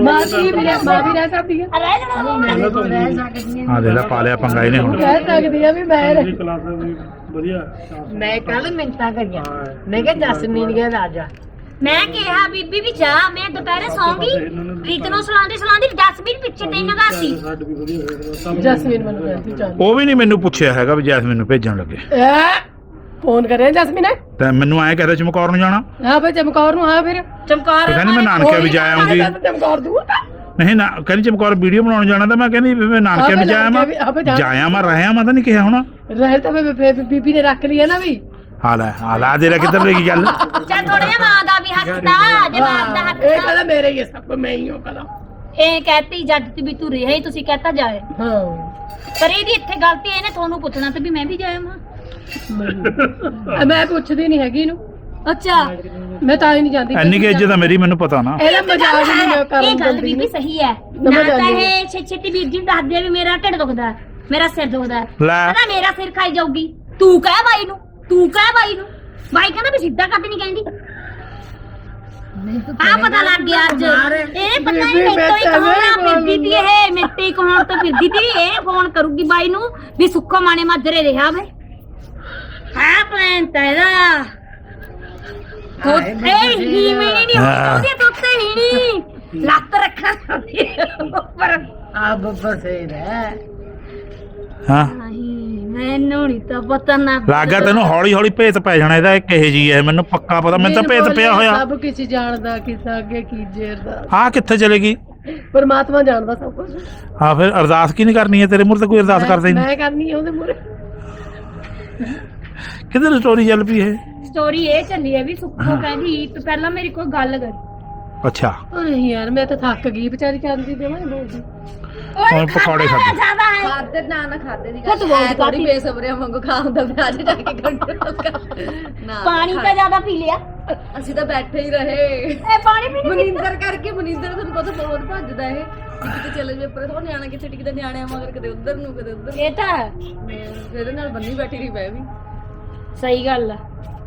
ਮਰ ਵੀ ਰਹਿ- ਸਕਦੀ ਹੈ। ਰਹਿ ਜਾਣਾ ਰਹਿ ਸਕਦੀ ਹਾਂ। ਦੇ ਲੈ ਪਾ ਲਿਆ ਪੰਗਾ ਇਹਨੇ ਹੁਣ। ਰਹਿ ਸਕਦੀ ਆ ਵੀ ਮੈਂ। ਰਹਿ- ਕਲਾਸ ਦੀ ਵਧੀਆ। ਮੈਂ ਕੱਲ ਮਿੰਟਾਂ ਕਰੀਆਂ। ਮੈਂ ਕਿਹਾ ਜਸਮੀਨ ਗਿਆ ਰਾਜਾ। ਮੈਂ ਕਿਹਾ ਬੀਬੀ ਵੀ ਜਾ ਮੈਂ ਦੁਪਹਿਰੇ ਸੌਂਗੀ। ਰੀਤ ਨੂੰ ਸੁਲਾਉਂਦੀ ਸੁਲਾਉਂਦੀ ਜਸਮੀਨ ਪਿੱਛੇ ਤੇ ਨਗਾ ਸੀ। ਸਾਡ ਵੀ ਵਧੀਆ ਹੋਇਆ ਸਭ ਜਸਮੀਨ ਮੈਨੂੰ ਕਹਿੰਦੀ ਚੱਲ। ਉਹ ਵੀ ਨਹੀਂ ਮੈਨੂੰ ਪੁੱਛਿਆ ਹੈਗਾ ਵੀ ਜੈਸਮੀਨ ਨੂੰ ਭੇਜਣ ਲੱਗੇ। ਐ ਫੋਨ ਕਰਿਆ ਜਸਮੀਨ ਨੇ? ਤੇ ਮੈਨੂੰ ਐਂ ਕਹਿੰਦਾ ਚਮਕੌਰ ਨੂੰ ਜਾਣਾ? ਹਾਂ ਬਈ ਚਮਕੌਰ ਨੂੰ ਹਾਂ ਫਿਰ। ਚਮਕਾਰ ਤੇ ਕਹਿੰਦੀ ਮੈਂ ਨਾਨਕਿਆ ਵੀ ਜਾ ਆਉਂਗੀ ਚਮਕੌਰ ਦੂੰਗਾ ਨਹੀਂ ਨਾ ਕਹਿੰਦੀ ਚਮਕੌਰ ਵੀਡੀਓ ਬਣਾਉਣ ਜਾਣਾ ਤਾਂ ਮੈਂ ਕਹਿੰਦੀ ਵੀ ਮੈਂ ਨਾਨਕਿਆ ਵੀ ਜਾਇਆ ਮੈਂ। ਜਾਇਆ ਮੈਂ ਰਹਿਆ ਮੈਂ ਤਾਂ ਨਹੀਂ ਕਿਹਾ ਹੋਣਾ। ਰਹਿ ਤਾਂ ਬੀਬੀ ਨੇ ਰੱਖ ਲਿਆ ਨਾ ਵੀ। ਹਾਲ ਹੈ ਹਾਲ ਆ ਤੇਰਾ ਕਿੱਧਰ ਲੈ ਗਈ ਗੱਲ ਚੱਲ ਥੋੜਾ ਜਿਹਾ ਮਾਂ ਦਾ ਵੀ ਹੱਥ ਦਾ ਜੇ ਦਾ ਹੱਥ ਇਹ ਦਾ। ਕਹਿੰਦਾ ਮੇਰੇ ਹੀ ਹੈ ਸਭ ਮੈਂ ਹੀ ਹਾਂ ਕਹਿੰਦਾ ਇਹ ਕਹਤੀ ਜੱਜ ਤੇ ਵੀ ਤੂੰ ਰਿਹਾ ਹੀ ਤੁਸੀਂ ਕਹਤਾ ਜਾਏ। ਹਾਂ। ਪਰ ਇਹਦੀ ਇੱਥੇ ਗਲਤੀ ਇਹਨੇ ਤੁਹਾਨੂੰ ਪੁੱਛਣਾ ਤੇ ਵੀ ਮੈਂ ਵੀ ਜਾਇਆ ਮਾਂ। ਆ ਮੈਂ ਪੁੱਛਦੀ ਨਹੀਂ ਹੈਗੀ ਇਹਨੂੰ। ਅੱਛਾ। ਮੈਂ ਤਾਂ ਹੀ ਨਹੀਂ ਜਾਂਦੀ। ਐਨੀ ਕਿ ਇੱਜ਼ਤ ਆ ਮੇਰੀ ਮੈਨੂੰ ਪਤਾ ਨਾ। ਇਹਦਾ ਮਜ਼ਾਕ ਨਹੀਂ ਮੈਂ ਇਹ ਕਰਨ ਗੱਲ ਬੀਬੀ ਸਹੀ ਹੈ। ਨਾ ਤਾਂ ਇਹ ਛੇ ਛੇਤੀ ਵੀਰ ਜੀ ਨੂੰ ਦੱਸਦੇ ਆ ਵੀ ਮੇਰਾ ਢਿੱਡ ਦੁਖਦਾ ਮੇਰਾ ਸਿਰ ਦੁਖਦਾ ਹੈ। ਲੈ। ਕਹਿੰਦਾ ਮੇਰਾ ਸਿਰ ਖਾਈ ਜਾਊਗੀ। ਤੂੰ ਕਹਿ ਬਾਈ ਨੂੰ। ਤੂੰ ਕਹਿ ਬਾਈ ਨੂੰ। ਬਾਈ ਕਹਿੰਦਾ ਵੀ ਸਿੱਧਾ ਕੱਟ ਨਹੀਂ ਕਹਿੰਦੀ ਆ ਪਤਾ ਲੱਗ ਗਿਆ ਅੱਜ। ਇਹ ਪਤਾ ਨਹੀਂ ਮੇਰੇ ਤੋਂ ਹੀ ਮੈਂ ਤਾਂ ਨਹੀਂ ਫਿਰਦੀ ਤੀ ਇਹ ਮੇਰੇ ਤੇ ਹੀ ਕਹਾਉਣ ਤੋਂ ਫਿਰਦੀ ਤੀ ਇਹ ਫੋਨ ਕਰੂਗੀ ਬਾਈ ਨੂੰ ਵੀ ਸੁੱਖੋ ਮਾਣੇ ਮਾਜਰੇ ਰਿਹਾ ਵੇ। ਹਾਂ ਪਲਾਨ ਤਾਂ ਇਹਦਾ ਤੋਤੇ ਹੀ ਮੇਰੀ ਨਹੀਂ ਹਾਂ। ਹੁੰਦੀ ਤੋਤੇ ਹੀ ਨਹੀਂ ਲੱਤ ਰੱਖਣਾ ਚਾਹੁੰਦੀ ਹੈ ਉੱਪਰ। ਆ ਬੱਬਾ ਸਹੀ ਰਹਿ ਹਾਂ। ਨਹੀਂ। ਮੈਨੂੰ ਨਹੀਂ ਤਾਂ ਪਤਾ ਨਾ ਲੱਗਾ ਤੈਨੂੰ ਹੌਲੀ ਹੌਲੀ ਭੇਤ ਪੈ ਜਾਣਾ ਇਹਦਾ ਇਹ ਕਿਹੇ ਜੀ ਹੈ? ਮੈਨੂੰ ਪੱਕਾ ਪਤਾ ਮੈਨੂੰ ਤਾਂ ਭੇਤ ਪਿਆ ਹੋਇਆ। ਸਭ ਕਿਸੇ ਜਾਣਦਾ ਕਿਸੇ ਅੱਗੇ ਕੀ ਜੇਰਦਾ ਆ ਕਿੱਥੇ ਚਲੇਗੀ ਪਰਮਾਤਮਾ ਜਾਣਦਾ ਸਭ ਕੁਝ ਹਾਂ ਫਿਰ ਅਰਦਾਸ ਕੀ ਨਹੀਂ ਕਰਨੀ ਹੈ? ਤੇਰੇ ਮੂਹਰੇ ਤਾਂ ਕੋਈ ਅਰਦਾਸ ਕਰਦਾ ਹੀ ਨਹੀਂ। ਮੈਂ ਕਰਨੀ ਹੈ ਉਹਦੇ ਮੂਰੇ ਕਿੱਧਰ ਸਟੋਰੀ ਚੱਲ ਪਈ ਇਹ? ਸਟੋਰੀ ਇਹ ਚੱਲੀ ਹੈ ਵੀ ਸੁੱਖੋ ਕਹਿੰਦੀ ਤੂੰ ਪਹਿਲਾਂ ਮੇਰੀ ਕੋਈ ਗੱਲ ਕਰ। ਅੱਛਾ। ਨਹੀਂ ਯਾਰ ਮੈਂ ਤਾਂ ਥੱਕ ਗਈ ਵਿਚਾਰੀ ਚਾਂਦੀ ਦੇਵਾਂ ਬੋਲਦੀ ਹੁਣ ਪਕੌੜੇ ਖਾਦੇ ਜ਼ਿਆਦਾ ਹੈ। ਖਾਦੇ ਨਾ ਨਾ ਖਾਦੇ ਦੀ ਗੱਲ ਥੋੜੀ ਕਾਫੀ- ਬੇਸਬਰਿਆਂ ਵਾਂਗੂ ਖਾਉਂਦਾ ਪਿਆ ਅੱਜ ਜਾ ਕੇ ਘੰਟੇ ਤੱਕ ਨਾ ਪਾਣੀ ਤਾਂ ਜ਼ਿਆਦਾ ਪੀ ਲਿਆ। ਅਸੀਂ ਤਾਂ ਬੈਠੇ ਹੀ ਰਹੇ। ਇਹ ਪਾਣੀ ਪੀ ਮਨਿੰਦਰ ਕਰਕੇ ਮਨਿੰਦਰ ਤੁਹਾਨੂੰ ਪਤਾ ਬਹੁਤ ਭੱਜਦਾ ਇਹ। ਕਿਤੇ ਚਲੇ ਜੇ ਪਰ ਉਹ ਨਿਆਣਾ ਕਿੱਥੇ ਟਿਕਦਾ ਨਿਆਣਿਆਂ ਮਗਰ ਕਦੇ ਉਧਰ ਨੂੰ ਕਦੇ ਉਧਰ ਇਹ ਤਾਂ ਹੈ। ਇਹਦੇ ਨਾਲ ਬੰਨੀ ਬੈਠੀ ਰਹੀ ਮੈਂ ਵੀ। ਸਹੀ ਗੱਲ ਆ।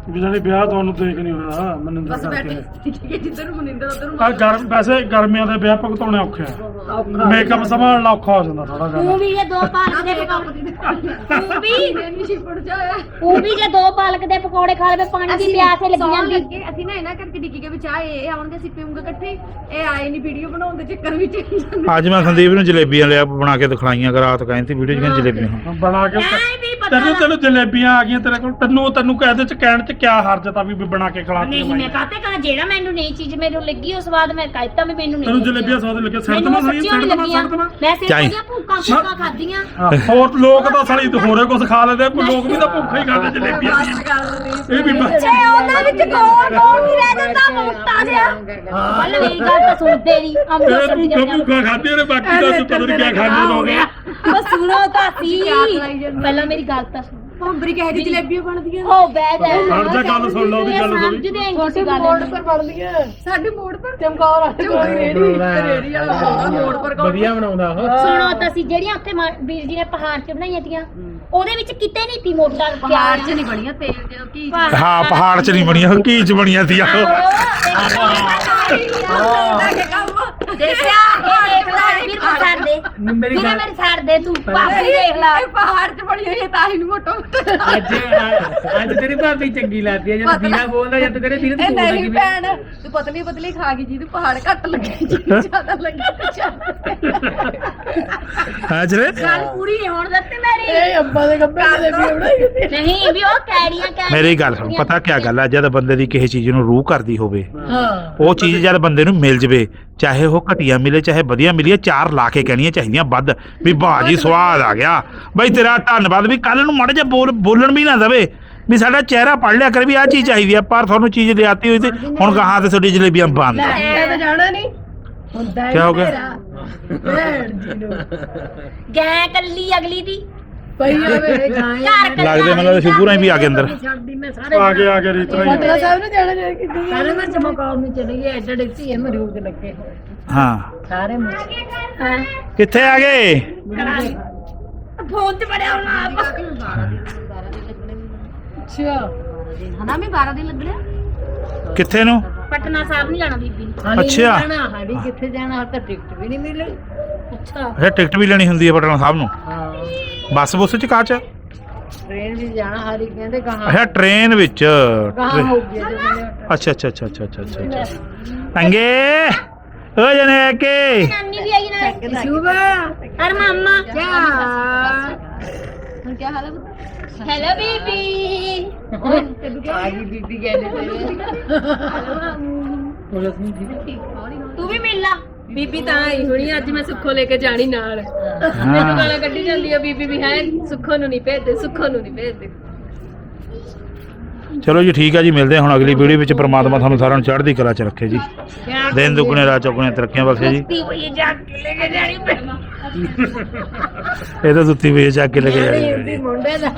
ਜਿਹਨਾਂ ਦੇ ਵਿਆਹ ਤੁਹਾਨੂੰ ਦੇਖ ਨਹੀਂ ਹੋਣਾ ਮਨਿੰਦਰ ਬਸ ਕਰਕੇ। ਬੈਠੀ ਠੀਕ ਹੈ ਜਿੱਧਰ ਨੂੰ ਮਨਿੰਦਰ ਉਧਰ ਨੂੰ ਆ ਗਰਮ ਵੈਸੇ ਗਰਮੀਆਂ ਦੇ ਵਿਆਹ ਭੁਗਤਾਉਣੇ ਔਖੇ ਆ। ਮੇਕਅਪ ਸੰਭਾਲਣਾ ਔਖਾ ਹੋ ਜਾਂਦਾ ਥੋੜਾ ਜਿਹਾ। ਵੀ ਜੇ ਦੋ ਪਾਲਕ ਦੇ ਪਕੌੜੇ ਤੂੰ ਵੀ ਨਹੀਂ ਛਿਪੜ ਜਾਇਆ ਤੂੰ ਵੀ ਜੇ ਦੋ ਪਾਲਕ ਦੇ ਪਕੌੜੇ ਖਾ ਲਵੇ ਪਾਣੀ ਦੀ ਪਿਆਸ ਹੀ ਲੱਗੀ ਜਾਂਦੀ। ਅਸੀਂ ਨਾ ਇਹਨਾਂ ਕਰਕੇ ਡਿੱਗੀ ਕੇ ਵਿੱਚ ਆਏ ਇਹ ਆਉਣਗੇ ਅਸੀਂ ਪੀਉਂਗੇ ਇਕੱਠੇ। ਇਹ ਆਏ ਨਹੀਂ ਵੀਡੀਓ ਬਣਾਉਣ ਦੇ ਚੱਕਰ ਵਿੱਚ ਅੱਜ ਮੈਂ ਸੰਦੀਪ ਨੂੰ ਜਲੇਬੀਆਂ ਲਿਆ ਬਣਾ ਕੇ ਦਿਖਾਈਆਂ ਰਾਤ ਕਹਿੰਦੀ ਵੀਡੀਓ ਜਿਹੀਆਂ ਜਲੇਬੀਆਂ। ਬਣਾ ਕੇ ਵੀ ਪਤਾ ਤੈਨੂੰ ਤੈਨੂੰ ਜਲੇਬੀਆਂ ਆ ਗਈਆਂ ਤੇਰੇ ਕੋਲ। ਤੈਨੂੰ ਤੈਨੂੰ ਕਹਿਦੇ ਚ ਕਹਿਣ ਚ ਕਿਆ ਹਰਜ ਤਾਂ ਵੀ ਵੀ ਬਣਾ ਕੇ ਖਿਲਾ ਨਹੀਂ ਮੈਂ ਕਾਤੇ ਕਹਾਂ? ਜਿਹੜਾ ਮੈਨੂੰ ਨਹੀਂ ਚੀਜ਼ ਮੈਨੂੰ ਲੱਗੀ ਉਸ ਬਾਅਦ ਮੈਂ ਕਹਿਤਾ ਵੀ ਮੈਨੂੰ ਨਹੀਂ ਤੈਨੂੰ ਜਲੇਬੀਆਂ ਸਵਾਦ ਲੱਗਿਆ। ਸਿਰ ਮੈਨੂੰ ਤੋਂ ਉਹ ਸਹੀ ਸਿਰ ਨਹੀਂ ਤੋਂ ਲੱਗੀਆਂ। ਸਿਰ ਤੋਂ ਮੈਂ ਸਿਰ। ਦੀਆਂ ਭੂਕਾਂ ਭੂਕਾਂ ਖਾਧੀਆਂ। ਹੋਰ ਲੋਕ ਤਾਂ ਸਾਲੀ ਤੇ ਹੋਰੇ ਕੁਝ ਖਾ ਲੈਂਦੇ ਕੋਈ ਲੋਕ ਵੀ ਤਾਂ ਭੁੱਖੇ ਹੀ ਖਾਂਦੇ ਜਲੇਬੀਆਂ। ਇਹ ਵੀ ਤੇ ਉਹਨਾਂ ਵਿੱਚ ਕੌਣ ਕੌਣ ਨਹੀਂ ਰਹਿ ਜਾਂਦਾ ਮੋਟਾ ਜਿਹਾ। ਪਹਿਲਾਂ ਮੇਰੀ ਗੱਲ ਤਾਂ ਸੁਣਦੇ ਨਹੀਂ ਅੰਮ੍ਰਿਤਸਰ ਦੀ ਭੁੱਖਾ ਭੁੱਖਾ ਖਾਂਦੇ ਨੇ ਬਾਕੀ ਦਾ ਨਹੀਂ ਕਿਆ ਖਾਂਦੇ ਲੋਕ ਬਸ ਸੁਣੋ ਤਾਂ ਸੀ ਪਹਿਲਾਂ ਮੇਰੀ ਗੱਲ ਤਾਂ ਸੁਣੋ। ਭੰਬਰੀ ਕਹੇ ਦੀ ਜਲੇਬੀਆਂ ਬਣਦੀਆਂ? ਹੋ ਬਹਿ ਜਾ। ਖੜ ਜਾ ਗੱਲ ਸੁਣ ਲਓ ਉਹਦੀ ਗੱਲ ਥੋੜੀ ਸਮਝਦੇ ਆਂ ਛੋਟੇ ਤੁਸੀਂ ਗੱਲ ਮੋੜ ਪਰ ਬਣਦੀਆਂ। ਸਾਡੇ ਮੋੜ ਪਰ ਚਮਕੌਰ ਵਾਲੀ ਕੋਈ ਰੇੜੀ ਰੇੜੀ ਵਾਲਾ ਹੁੰਦਾ ਮੋੜ ਪਰ ਕੌਣ ਵਧੀਆ ਬਣਾਉਂਦਾ ਉਹ। ਸੁਣੋ ਤਾਂ ਸੀ ਜਿਹੜੀਆਂ ਉੱਥੇ ਮਾ- ਵੀਰ ਜੀ ਨੇ ਪਹਾੜ 'ਚ ਬਣਾਈਆਂ ਤੀਆਂ ਉਹਦੇ ਵਿੱਚ ਕਿਤੇ ਨਹੀਂ ਤੀ ਮੋਟਾ ਪਹਾੜ 'ਚ ਨਹੀਂ ਬਣੀਆਂ ਤੇਲ ਜਦੋਂ ਕੀ ਹਾਂ ਪਹਾੜ 'ਚ ਨਹੀਂ ਬਣੀਆਂ ਕੀ 'ਚ ਬਣੀਆਂ ਸੀ ਆਹੋ ਦੇਖਿਆ ਇਹ ਦੇਖ ਲੈ ਵੀਰ ਮੈਂ ਛੱਡ ਦੇ। ਮੇਰੀ ਵੀਰੇ ਗੱਲ ਮੇਰੀ ਛੱਡ ਦੇ ਤੂੰ ਭਾਬੀ ਦੇਖ ਲੈ। ਇਹ ਪਹਾੜ 'ਚ ਬਣੀ ਹੋਈ ਹੈ ਤਾਂ ਹੀ ਨੂੰ ਮੋਟਾ ਮੋਟਾ। ਅੱਜ ਅੱਜ ਤੇਰੀ ਭਾਬੀ ਚੰਗੀ ਲੱਗਦੀ ਹੈ ਜਦ ਵੀਰਾ ਬੋਲਦਾ ਜਦ ਤੇਰੇ ਵੀਰ ਇਹ ਤੂੰ ਬੋਲਦਾ ਨਹੀਂ ਕਿਵੇਂ? ਭੈਣ ਤੂੰ ਪਤਲੀ ਪਤਲੀ ਖਾ ਗਈ ਜੀ ਤੂੰ ਪਹਾੜ ਘੱਟ ਲੱਗੇ ਜੀ ਜ਼ਿਆਦਾ ਲੱਗੇ ਤੇ ਚੱਲ। ਹਾਂ ਚਲੇ ਗੱਲ ਪੂਰੀ ਨਹੀਂ ਹੋਣ ਦਿੱਤੀ ਮੇਰੀ। ਇਹ ਅੱਬਾ ਦੇ ਗੱਬੇ ਜਲੇਬੀ ਬਣਾਈ ਨਹੀਂ ਵੀ ਉਹ ਕੈੜੀਆਂ ਕੈੜੀਆਂ ਮੇਰੀ ਗੱਲ ਸੁਣ ਪਤਾ ਕੀ ਗੱਲ ਹੈ ਜਦ ਬੰਦੇ ਦੀ ਕਿਸੇ ਚੀਜ਼ ਨੂੰ ਰੂਹ ਕਰਦੀ ਹੋਵੇ ਹਾਂ। ਉਹ ਚੀਜ਼ ਜਦ ਬੰਦੇ ਨੂੰ ਮਿਲ ਜਵੇ ਚਾਹੇ ਉਹ ਘਟੀਆ ਮਿਲੇ ਚਾਹੇ ਵਧੀਆ ਮਿਲੇ ਚਾਰ ਲਾ ਕੇ ਕਹਿਣੀਆਂ ਚਾਹੀਦੀਆਂ ਵੱਧ। ਵੀ ਬਾਜੀ ਸਵਾਦ ਆ ਗਿਆ। ਬਈ ਤੇਰਾ ਧੰਨਵਾਦ ਵੀ ਕੱਲ ਨੂੰ ਮੜ ਜਾ ਬੋਲ ਬੋਲਣ ਵੀ ਨਾ ਦਵੇ। ਵੀ ਸਾਡਾ ਚਿਹਰਾ ਪੜ ਲਿਆ ਕਰ ਵੀ ਆਹ ਚੀਜ਼ ਚਾਹੀਦੀ ਆ ਪਰ ਤੁਹਾਨੂੰ ਚੀਜ਼ ਲਿਆਤੀ ਹੋਈ ਤੇ ਹੁਣ ਕਹਾਂ ਤੇ ਤੁਹਾਡੀ ਜਲੇਬੀਆਂ ਬੰਦ। ਆ। ਲੈ ਤਾਂ ਜਾਣਾ ਨਹੀਂ ਹੁੰਦਾ ਕਿਆ ਹੋ ਗਿਆ? ਭੈਣ ਜੀ ਨੂੰ। ਗੈ ਕੱਲੀ ਅਗਲੀ ਦੀ। ਪਈ ਆਵੇ ਲੱਗਦੇ ਮੈਨੂੰ ਸ਼ੁਭੂ ਰਾਈ ਵੀ ਆ ਗਏ ਅੰਦਰ ਛੱਡਦੀ ਮੈਂ ਸਾਰੇ ਆ ਕੇ ਆ ਕੇ ਰੀਤ ਰਹੀ ਪਟਨਾ ਸਾਹਿਬ ਨੂੰ ਜਾਣਾ ਜਾ ਕਿੱਥੇ ਸਾਰੇ ਮੈਂ ਚਮਕੌਰ ਨੂੰ ਚਲੀ ਗਈ ਐਡਾ ਡਿੱਸੀ ਇਹ ਮਰੂਦ ਲੱਗੇ ਹੋਏ ਹਾਂ। ਸਾਰੇ ਮੁੱਛ ਹਾਂ? ਕਿੱਥੇ ਆ ਗਏ? ਫੋਨ 'ਚ ਬੜਿਆ ਹੋਣਾ ਆਪ। ਅੱਛਾ। ਹਨਾ ਮੈਂ 12 ਦਿਨ ਲੱਗਣੇ ਕਿੱਥੇ ਨੂੰ? ਪਟਨਾ ਸਾਹਿਬ ਨਹੀਂ ਜਾਣਾ ਬੀਬੀ। ਨੇ। ਅੱਛਾ। ਜਾਣਾ ਹਾਲੀ ਕਿੱਥੇ ਜਾਣਾ ਹਾਲ ਤਾਂ ਟਿਕਟ ਵੀ ਨਹੀਂ ਮਿਲੀ। ਅੱਛਾ ਅੱਛਾ ਟਿਕਟ ਵੀ ਲੈਣੀ ਹੁੰਦੀ ਹੈ ਪਟਨਾ ਸਾਹਿਬ ਨੂੰ? ਹਾਂ। ਬੱਸ ਬੁੱਸ ਚ ਕਾਚ ਟ੍ਰੇਨ ਵੀ ਜਾਣਾ ਹਾਲੀ ਕਹਿੰਦੇ ਕਹਾਂ ਅੱਛਾ ਟ੍ਰੇਨ ਵਿੱਚ। ਕਹਾਂ ਟ੍ਰੇ- ਹੋ ਗਿਆ ਜਦੋਂ ਅੱਛਾ ਅੱਛਾ ਅੱਛਾ ਅੱਛਾ ਅੱਛਾ ਅੱਛਾ ਅੱਛਾ। ਅੰਗੇ ਓ ਜਨੇ ਕੇ। ਨਾਨੀ ਵੀ ਆਈ ਨਾ ਸ਼ੁਭਾ ਹਰ ਮਾਮਾ। ਹੁਣ ਕੀ ਹਾਲ ਹੈ ਹੈਲੋ ਬੀਬੀ। ਆ ਗਈ ਬੀਬੀ ਕਹਿੰਦੇ ਤੂੰ ਵੀ ਮਿਲ ਲਾ। ਬੀਬੀ ਤਾਂ ਆਈ ਹੁਣੀ ਅੱਜ ਮੈਂ ਸੁੱਖੋ ਲੈ ਕੇ ਜਾਣੀ ਨਾਲ। ਹਾਂ। ਗਾਲਾਂ ਕੱਢੀ ਜਾਂਦੀ ਆ ਬੀਬੀ ਵੀ ਹੈ ਸੁੱਖੋ ਨੂੰ ਨਹੀਂ ਭੇਜਦੇ ਸੁੱਖੋ ਨੂੰ ਨਹੀਂ ਭੇਜਦੇ। ਚਲੋ ਜੀ ਠੀਕ ਆ ਜੀ ਮਿਲਦੇ ਹਾਂ ਹੁਣ ਅਗਲੀ ਵੀਡੀਓ ਵਿੱਚ। ਪ੍ਰਮਾਤਮਾ ਤੁਹਾਨੂੰ ਸਾਰਿਆਂ ਨੂੰ ਚੜ੍ਹਦੀ ਕਲਾ 'ਚ ਰੱਖੇ ਜੀ। ਦਿਨ ਦੁੱਗਣੇ ਰਾਤ ਚੌਗੁਣੇ ਤਰੱਕੀਆਂ ਬਖਸ਼ੇ ਜੀ। ਇਹ ਤਾਂ ਸੁੱਤੀ ਪਈ ਜਾ ਕੇ ਲੈ ਕੇ ਜਾਣੀ। ਮੁੰਡੇ ਦਾ।